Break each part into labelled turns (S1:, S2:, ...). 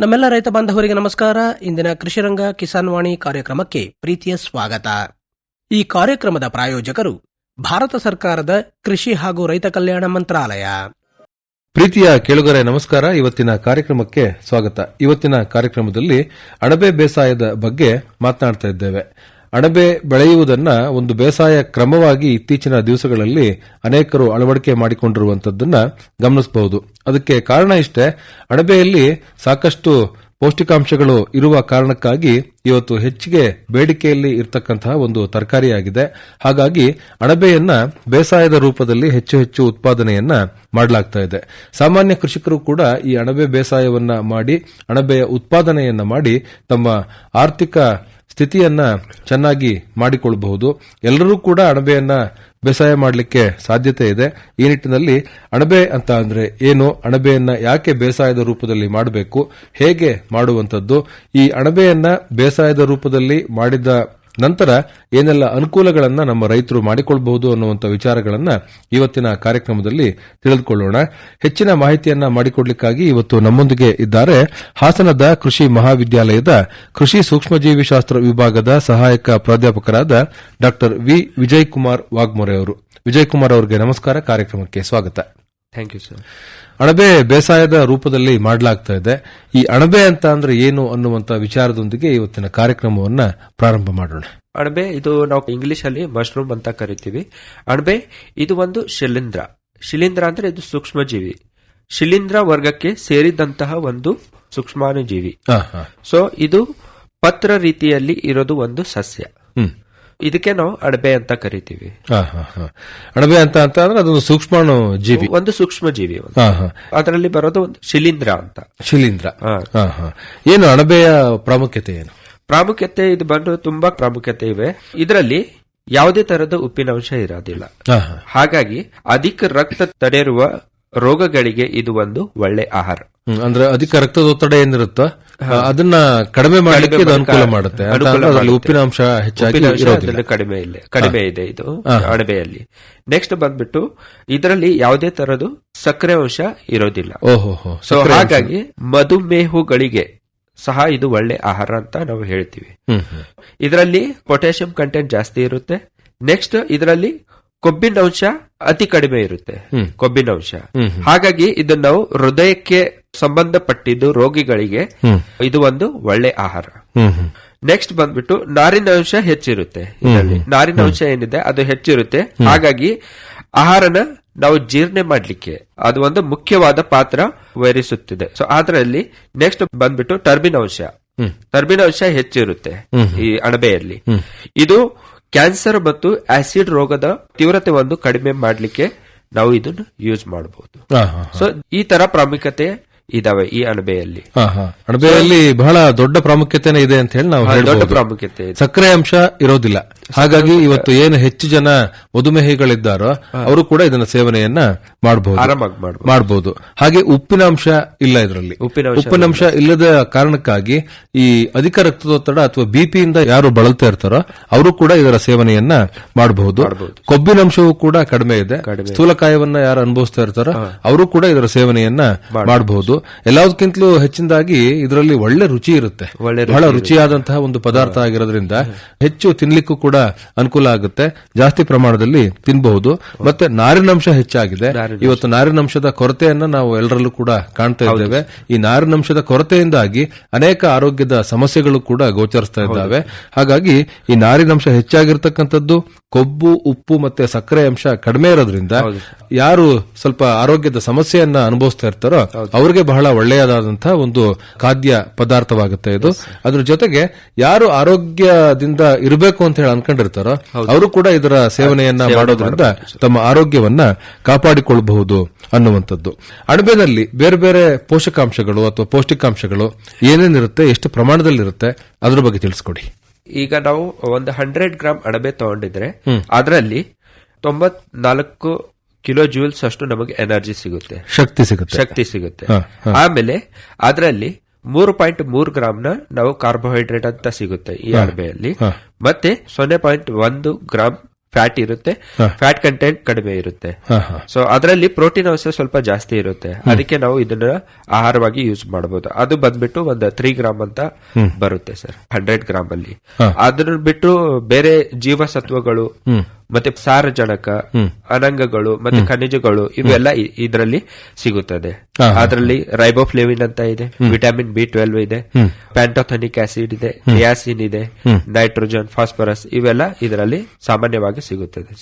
S1: ನಮ್ಮೆಲ್ಲ ರೈತ ಬಾಂಧವರಿಗೆ ನಮಸ್ಕಾರ. ಇಂದಿನ ಕೃಷಿರಂಗ ಕಿಸಾನ್ ವಾಣಿ ಕಾರ್ಯಕ್ರಮಕ್ಕೆ ಪ್ರೀತಿಯ ಸ್ವಾಗತ. ಈ ಕಾರ್ಯಕ್ರಮದ ಪ್ರಾಯೋಜಕರು ಭಾರತ ಸರ್ಕಾರದ ಕೃಷಿ ಹಾಗೂ ರೈತ ಕಲ್ಯಾಣ ಮಂತ್ರಾಲಯ.
S2: ಪ್ರೀತಿಯ ಕೇಳುಗರೆ, ನಮಸ್ಕಾರ. ಇವತ್ತಿನ ಕಾರ್ಯಕ್ರಮಕ್ಕೆ ಸ್ವಾಗತ. ಇವತ್ತಿನ ಕಾರ್ಯಕ್ರಮದಲ್ಲಿ ಅಣಬೆ ಬೇಸಾಯದ ಬಗ್ಗೆ ಮಾತನಾಡ್ತಾ ಇದ್ದೇವೆ. ಅಣಬೆ ಬೆಳೆಯುವುದನ್ನ ಒಂದು ಬೇಸಾಯ ಕ್ರಮವಾಗಿ ಇತ್ತೀಚಿನ ದಿವಸಗಳಲ್ಲಿ ಅನೇಕರು ಅಳವಡಿಕೆ ಮಾಡಿಕೊಂಡಿರುವಂತದ್ದನ್ನ ಗಮನಿಸಬಹುದು. ಅದಕ್ಕೆ ಕಾರಣ ಇಷ್ಟೇ, ಅಣಬೆಯಲ್ಲಿ ಸಾಕಷ್ಟು ಪೌಷ್ಟಿಕಾಂಶಗಳು ಇರುವ ಕಾರಣಕ್ಕಾಗಿ ಇವತ್ತು ಹೆಚ್ಚಿಗೆ ಬೇಡಿಕೆಯಲ್ಲಿ ಇರತಕ್ಕಂತಹ ಒಂದು ತರಕಾರಿಯಾಗಿದೆ. ಹಾಗಾಗಿ ಅಣಬೆಯನ್ನ ಬೇಸಾಯದ ರೂಪದಲ್ಲಿ ಹೆಚ್ಚು ಹೆಚ್ಚು ಉತ್ಪಾದನೆಯನ್ನ ಮಾಡಲಾಗ್ತಾ ಇದೆ. ಸಾಮಾನ್ಯ ಕೃಷಿಕರು ಕೂಡ ಈ ಅಣಬೆ ಬೇಸಾಯವನ್ನ ಮಾಡಿ, ಅಣಬೆಯ ಉತ್ಪಾದನೆಯನ್ನ ಮಾಡಿ ತಮ್ಮ ಆರ್ಥಿಕ ಸ್ಥಿತಿಯನ್ನ ಚೆನ್ನಾಗಿ ಮಾಡಿಕೊಳ್ಳಬಹುದು ಎಲ್ಲರೂ ಕೂಡ ಅಣಬೆಯನ್ನ ಬೇಸಾಯ ಮಾಡಲಿಕ್ಕೆ ಸಾಧ್ಯತೆ ಇದೆ. ಈ ನಿಟ್ಟಿನಲ್ಲಿ ಅಣಬೆ ಅಂತ ಅಂದ್ರೆ ಏನು, ಅಣಬೆಯನ್ನ ಯಾಕೆ ಬೇಸಾಯದ ರೂಪದಲ್ಲಿ ಮಾಡಬೇಕು, ಹೇಗೆ ಮಾಡುವಂಥದ್ದು, ಈ ಅಣಬೆಯನ್ನ ಬೇಸಾಯದ ರೂಪದಲ್ಲಿ ಮಾಡಿದ ನಂತರ ಏನೆಲ್ಲ ಅನುಕೂಲಗಳನ್ನು ನಮ್ಮ ರೈತರು ಮಾಡಿಕೊಳ್ಳಬಹುದು ಅನ್ನುವಂಥ ವಿಚಾರಗಳನ್ನು ಇವತ್ತಿನ ಕಾರ್ಯಕ್ರಮದಲ್ಲಿ ತಿಳಿದುಕೊಳ್ಳೋಣ. ಹೆಚ್ಚಿನ ಮಾಹಿತಿಯನ್ನ ಮಾಡಿಕೊಡ್ಲಿಕ್ಕಾಗಿ ಇವತ್ತು ನಮ್ಮೊಂದಿಗೆ ಇದ್ದಾರೆ ಹಾಸನದ ಕೃಷಿ ಮಹಾವಿದ್ಯಾಲಯದ ಕೃಷಿ ಸೂಕ್ಷ್ಮಜೀವಿ ಶಾಸ್ತ್ರ ವಿಭಾಗದ ಸಹಾಯಕ ಪ್ರಾಧ್ಯಾಪಕರಾದ ಡಾ ವಿ. ವಿಜಯ್ ಕುಮಾರ್ ವಾಗ್ಮೊರೆ ಅವರು. ವಿಜಯ್ ಕುಮಾರ್ ಅವರಿಗೆ ನಮಸ್ಕಾರ. ಕಾರ್ಯಕ್ರಮಕ್ಕೆ ಸ್ವಾಗತ.
S3: Thank you sir.
S2: ಅಣಬೆ ಬೇಸಾಯದ ರೂಪದಲ್ಲಿ ಮಾಡಲಾಗ್ತಾ ಇದೆ. ಈ ಅಣಬೆ ಅಂತ ಅಂದ್ರೆ ಏನು ಅನ್ನುವಂತ ವಿಚಾರದೊಂದಿಗೆ ಇವತ್ತಿನ ಕಾರ್ಯಕ್ರಮವನ್ನ ಪ್ರಾರಂಭ ಮಾಡೋಣ.
S3: ಅಣಬೆ ಇದು ನಾವು ಇಂಗ್ಲಿಷ್ ಅಲ್ಲಿ ಮಶ್ರೂಮ್ ಅಂತ ಕರಿತೀವಿ. ಅಣಬೆ ಇದು ಒಂದು ಶಿಲೀಂಧ್ರ. ಶಿಲೀಂಧ್ರ ಅಂದ್ರೆ ಇದು ಸೂಕ್ಷ್ಮಜೀವಿ. ಶಿಲೀಂಧ್ರ ವರ್ಗಕ್ಕೆ ಸೇರಿದಂತಹ ಒಂದು ಸೂಕ್ಷ್ಮಾಣುಜೀವಿ.
S2: ಜೀವಿ ಹಾ.
S3: ಸೊ ಇದು ಪತ್ರ ರೀತಿಯಲ್ಲಿ ಇರೋದು ಒಂದು ಸಸ್ಯ. ಇದಕ್ಕೆ ನಾವು ಅಣಬೆ ಅಂತ ಕರಿತೀವಿ
S2: ಹಾ, ಹಾ, ಹಾ. ಅಣಬೆ ಅಂತ ಅಂತ ಅಂದ್ರೆ ಅದೊಂದು ಸೂಕ್ಷ್ಮಾಣು ಜೀವಿ
S3: ಒಂದು ಸೂಕ್ಷ್ಮ ಜೀವಿ
S2: ಹಾ, ಹಾ.
S3: ಅದರಲ್ಲಿ ಬರೋದು ಒಂದು ಶಿಲೀಂಧ್ರ ಅಂತ
S2: ಶಿಲೀಂಧ್ರ
S3: ಹಾ.
S2: ಹಾ, ಹಾ. ಏನು ಅಣಬೆಯ ಪ್ರಾಮುಖ್ಯತೆ ಏನು
S3: ಪ್ರಾಮುಖ್ಯತೆ ಇದು ಬಂದು ತುಂಬಾ ಪ್ರಾಮುಖ್ಯತೆ ಇವೆ ಇದರಲ್ಲಿ ಯಾವುದೇ ತರದ ಉಪ್ಪಿನಂಶ ಇರೋದಿಲ್ಲ. ಹಾಗಾಗಿ ಅಧಿಕ ರಕ್ತ ತಡೆರುವ ರೋಗಗಳಿಗೆ ಇದು ಒಂದು ಒಳ್ಳೆ ಆಹಾರ
S2: ಅಂದ್ರೆ ಅಧಿಕ ರಕ್ತದೊತ್ತಡ ಏನಿರುತ್ತ ಅದನ್ನ ಕಡಿಮೆ ಮಾಡಲಿಕ್ಕೆ ಅನುಕೂಲ ಮಾಡುತ್ತೆ. ಉಪ್ಪಿನಾಂಶ ಹೆಚ್ಚಾಗಿ
S3: ಕಡಿಮೆ ಇಲ್ಲ. ಕಡಿಮೆ ಇದೆ ಇದು
S2: ಅಡಬೆಯಲ್ಲಿ
S3: ಅಣಬೆಯಲ್ಲಿ. ನೆಕ್ಸ್ಟ್ ಬಂದ್ಬಿಟ್ಟು ಇದರಲ್ಲಿ ಯಾವುದೇ ತರದ್ದು ಸಕ್ಕರೆ ಅಂಶ ಇರೋದಿಲ್ಲ.
S2: ಓಹೋ
S3: ಸೊ ಹಾಗಾಗಿ ಮಧುಮೇಹುಗಳಿಗೆ ಸಹ ಇದು ಒಳ್ಳೆ ಆಹಾರ ಅಂತ ನಾವು ಹೇಳ್ತೀವಿ. ಇದರಲ್ಲಿ ಪೊಟ್ಯಾಷಿಯಂ ಕಂಟೆಂಟ್ ಜಾಸ್ತಿ ಇರುತ್ತೆ. ನೆಕ್ಸ್ಟ್ ಇದರಲ್ಲಿ ಕೊಬ್ಬಿನ ಅಂಶ ಅತಿ ಕಡಿಮೆ ಇರುತ್ತೆ. ಕೊಬ್ಬಿನ ಅಂಶ. ಹಾಗಾಗಿ ಇದನ್ನ ನಾವು ಹೃದಯಕ್ಕೆ ಸಂಬಂಧಪಟ್ಟಿದ್ದು ರೋಗಿಗಳಿಗೆ ಇದು ಒಂದು ಒಳ್ಳೆ ಆಹಾರ. ನೆಕ್ಸ್ಟ್ ಬಂದ್ಬಿಟ್ಟು ನಾರಿನ ಅಂಶ ಹೆಚ್ಚಿರುತ್ತೆ ಇದರಲ್ಲಿ. ನಾರಿನ ಅಂಶ ಏನಿದೆ ಅದು ಹೆಚ್ಚಿರುತ್ತೆ. ಹಾಗಾಗಿ ಆಹಾರನ ನಾವು ಜೀರ್ಣೆ ಮಾಡ್ಲಿಕ್ಕೆ ಅದು ಒಂದು ಮುಖ್ಯವಾದ ಪಾತ್ರ ವಹಿಸುತ್ತಿದೆ. ಸೊ ಅದರಲ್ಲಿ ನೆಕ್ಸ್ಟ್ ಬಂದ್ಬಿಟ್ಟು ಟರ್ಬಿನ್ ಅಂಶ. ಟರ್ಬಿನ್ ಅಂಶ ಹೆಚ್ಚಿರುತ್ತೆ ಈ ಅಣಬೆಯಲ್ಲಿ. ಇದು ಕ್ಯಾನ್ಸರ್ ಮತ್ತು ಆಸಿಡ್ ರೋಗದ ತೀವ್ರತೆ ಒಂದು ಕಡಿಮೆ ಮಾಡ್ಲಿಕ್ಕೆ ನಾವು ಇದನ್ನು ಯೂಸ್ ಮಾಡಬಹುದು ಸೊ ಈ ತರ ಪ್ರಾಮುಖ್ಯತೆ ಇದಾವೆ ಈ ಅಣಬೆಯಲ್ಲಿ
S2: ಹಾ, ಹಾ. ಅಣಬೆಯಲ್ಲಿ ಬಹಳ ದೊಡ್ಡ ಪ್ರಾಮುಖ್ಯತೆನೇ ಇದೆ ಅಂತ ಹೇಳಿ ನಾವು
S3: ದೊಡ್ಡ ಪ್ರಾಮುಖ್ಯತೆ
S2: ಸಕ್ಕರೆ ಅಂಶ ಇರೋದಿಲ್ಲ. ಹಾಗಾಗಿ ಇವತ್ತು ಏನು ಹೆಚ್ಚು ಜನ ಮಧುಮೇಹಿಗಳಿದ್ದಾರೋ ಅವರು ಕೂಡ ಇದನ್ನ ಸೇವನೆಯನ್ನ ಮಾಡಬಹುದು
S3: ಮಾಡಬಹುದು
S2: ಹಾಗೆ ಉಪ್ಪಿನಾಂಶ ಇಲ್ಲ ಇದರಲ್ಲಿ.
S3: ಉಪ್ಪಿನಾಂಶ
S2: ಇಲ್ಲದ ಕಾರಣಕ್ಕಾಗಿ ಈ ಅಧಿಕ ರಕ್ತದೊತ್ತಡ ಅಥವಾ ಬಿಪಿಯಿಂದ ಯಾರು ಬಳಲ್ತಾ ಇರ್ತಾರೋ ಅವರು ಕೂಡ ಇದರ ಸೇವನೆಯನ್ನ ಮಾಡಬಹುದು ಕೊಬ್ಬಿನಾಂಶವೂ ಕೂಡ ಕಡಿಮೆ ಇದೆ. ಸ್ಥೂಲಕಾಯವನ್ನ ಯಾರು ಅನುಭವಿಸ್ತಾ ಇರ್ತಾರೋ ಅವರು ಕೂಡ ಇದರ ಸೇವನೆಯನ್ನ ಮಾಡಬಹುದು ಎಲ್ಲದಕ್ಕಿಂತಲೂ ಹೆಚ್ಚಿನದಾಗಿ ಇದರಲ್ಲಿ ಒಳ್ಳೆ ರುಚಿ ಇರುತ್ತೆ. ಬಹಳ ರುಚಿಯಾದಂತಹ ಒಂದು ಪದಾರ್ಥ ಆಗಿರೋದ್ರಿಂದ ಹೆಚ್ಚು ತಿನ್ಲಿಕ್ಕೂ ಕೂಡ ಅನುಕೂಲ ಆಗುತ್ತೆ. ಜಾಸ್ತಿ ಪ್ರಮಾಣದಲ್ಲಿ ತಿನ್ನಬಹುದು ಮತ್ತೆ ನಾರಿನಂಶ ಹೆಚ್ಚಾಗಿದೆ. ಇವತ್ತು ನಾರಿನಂಶದ ಕೊರತೆಯನ್ನ ನಾವು ಎಲ್ಲರಲ್ಲೂ ಕೂಡ ಕಾಣ್ತಾ ಇದ್ದೇವೆ. ಈ ನಾರಿನಂಶದ ಕೊರತೆಯಿಂದಾಗಿ ಅನೇಕ ಆರೋಗ್ಯದ ಸಮಸ್ಯೆಗಳು ಕೂಡ ಗೋಚರಿಸ್ತಾ ಇದ್ದಾವೆ. ಹಾಗಾಗಿ ಈ ನಾರಿನಂಶ ಹೆಚ್ಚಾಗಿರ್ತಕ್ಕಂಥದ್ದು ಕೊಬ್ಬು ಉಪ್ಪು ಮತ್ತೆ ಸಕ್ಕರೆ ಅಂಶ ಕಡಿಮೆ ಇರೋದ್ರಿಂದ ಯಾರು ಸ್ವಲ್ಪ ಆರೋಗ್ಯದ ಸಮಸ್ಯೆಯನ್ನ ಅನುಭವಿಸ್ತಾ ಇರ್ತಾರೋ ಅವರಿಗೆ ಬಹಳ ಒಳ್ಳೆಯದಾದಂತಹ ಒಂದು ಖಾದ್ಯ ಪದಾರ್ಥವಾಗುತ್ತೆ ಇದು. ಅದ್ರ ಜೊತೆಗೆ ಯಾರು ಆರೋಗ್ಯದಿಂದ ಇರಬೇಕು ಅಂತ ಹೇಳಿ ಅನ್ಕೊಂಡಿರ್ತಾರೋ ಅವರು ಕೂಡ ಇದರ ಸೇವನೆಯನ್ನ ಮಾಡೋದ್ರಿಂದ ತಮ್ಮ ಆರೋಗ್ಯವನ್ನ ಕಾಪಾಡಿಕೊಳ್ಳಬಹುದು ಅನ್ನುವಂಥದ್ದು. ಅಣಬೆನಲ್ಲಿ ಬೇರೆ ಬೇರೆ ಪೋಷಕಾಂಶಗಳು ಅಥವಾ ಪೌಷ್ಟಿಕಾಂಶಗಳು ಏನೇನಿರುತ್ತೆ ಎಷ್ಟು ಪ್ರಮಾಣದಲ್ಲಿರುತ್ತೆ ಅದ್ರ ಬಗ್ಗೆ ತಿಳಿಸ್ಕೊಡಿ.
S3: ಈಗ ನಾವು ಒಂದು ಹಂಡ್ರೆಡ್ ಗ್ರಾಮ್ ಅಣಬೆ ತಗೊಂಡಿದ್ರೆ ಅದರಲ್ಲಿ ತೊಂಬತ್ನಾಲ್ಕು ಕಿಲೋ ಜೂಲ್ಸ್ ಅಷ್ಟು ನಮಗೆ ಎನರ್ಜಿ ಸಿಗುತ್ತೆ.
S2: ಶಕ್ತಿ ಸಿಗುತ್ತೆ.
S3: ಶಕ್ತಿ ಸಿಗುತ್ತೆ. ಆಮೇಲೆ ಅದರಲ್ಲಿ ಮೂರು ಪಾಯಿಂಟ್ ಮೂರು ಗ್ರಾಮ್ನ ನಾವು ಕಾರ್ಬೋಹೈಡ್ರೇಟ್ ಅಂತ ಸಿಗುತ್ತೆ ಈ ಅಣಬೆಯಲ್ಲಿ ಮತ್ತೆ ಸೊನ್ನೆ ಪಾಯಿಂಟ್ ಒಂದು ಗ್ರಾಮ್ ಫ್ಯಾಟ್ ಇರುತ್ತೆ. ಫ್ಯಾಟ್ ಕಂಟೆಂಟ್ ಕಡಿಮೆ ಇರುತ್ತೆ. ಸೊ ಅದರಲ್ಲಿ ಪ್ರೋಟೀನ್ ಅಂಶ ಸ್ವಲ್ಪ ಜಾಸ್ತಿ ಇರುತ್ತೆ. ಅದಕ್ಕೆ ನಾವು ಇದನ್ನ ಆಹಾರವಾಗಿ ಯೂಸ್ ಮಾಡಬಹುದು ಅದು ಬಂದ್ಬಿಟ್ಟು ಒಂದು ತ್ರೀ ಗ್ರಾಮ್ ಅಂತ ಬರುತ್ತೆ ಸರ್. ಹಂಡ್ರೆಡ್ ಗ್ರಾಮ್ ಅಲ್ಲಿ ಅದನ್ನ ಬಿಟ್ಟು ಬೇರೆ ಜೀವಸತ್ವಗಳು ಮತ್ತೆ ಸಾರಜನಕ ಅನಂಗಗಳು ಮತ್ತೆ ಖನಿಜಗಳು ಇವೆಲ್ಲ ಇದರಲ್ಲಿ ಸಿಗುತ್ತದೆ. ಅದರಲ್ಲಿ ರೈಬೋಫ್ಲೇವಿನ್ ಅಂತ ಇದೆ ವಿಟಮಿನ್ ಬಿ ಟ್ವೆಲ್ವ್ ಇದೆ ಪ್ಯಾಂಟೋಥನಿಕ್ ಆಸಿಡ್ ಇದೆ ನಿಯಾಸಿನ್ ಇದೆ ನೈಟ್ರೋಜನ್ ಫಾಸ್ಫರಸ್ ಇವೆಲ್ಲ ಇದರಲ್ಲಿ ಸಾಮಾನ್ಯವಾಗಿ ಸಿಗುತ್ತದೆ.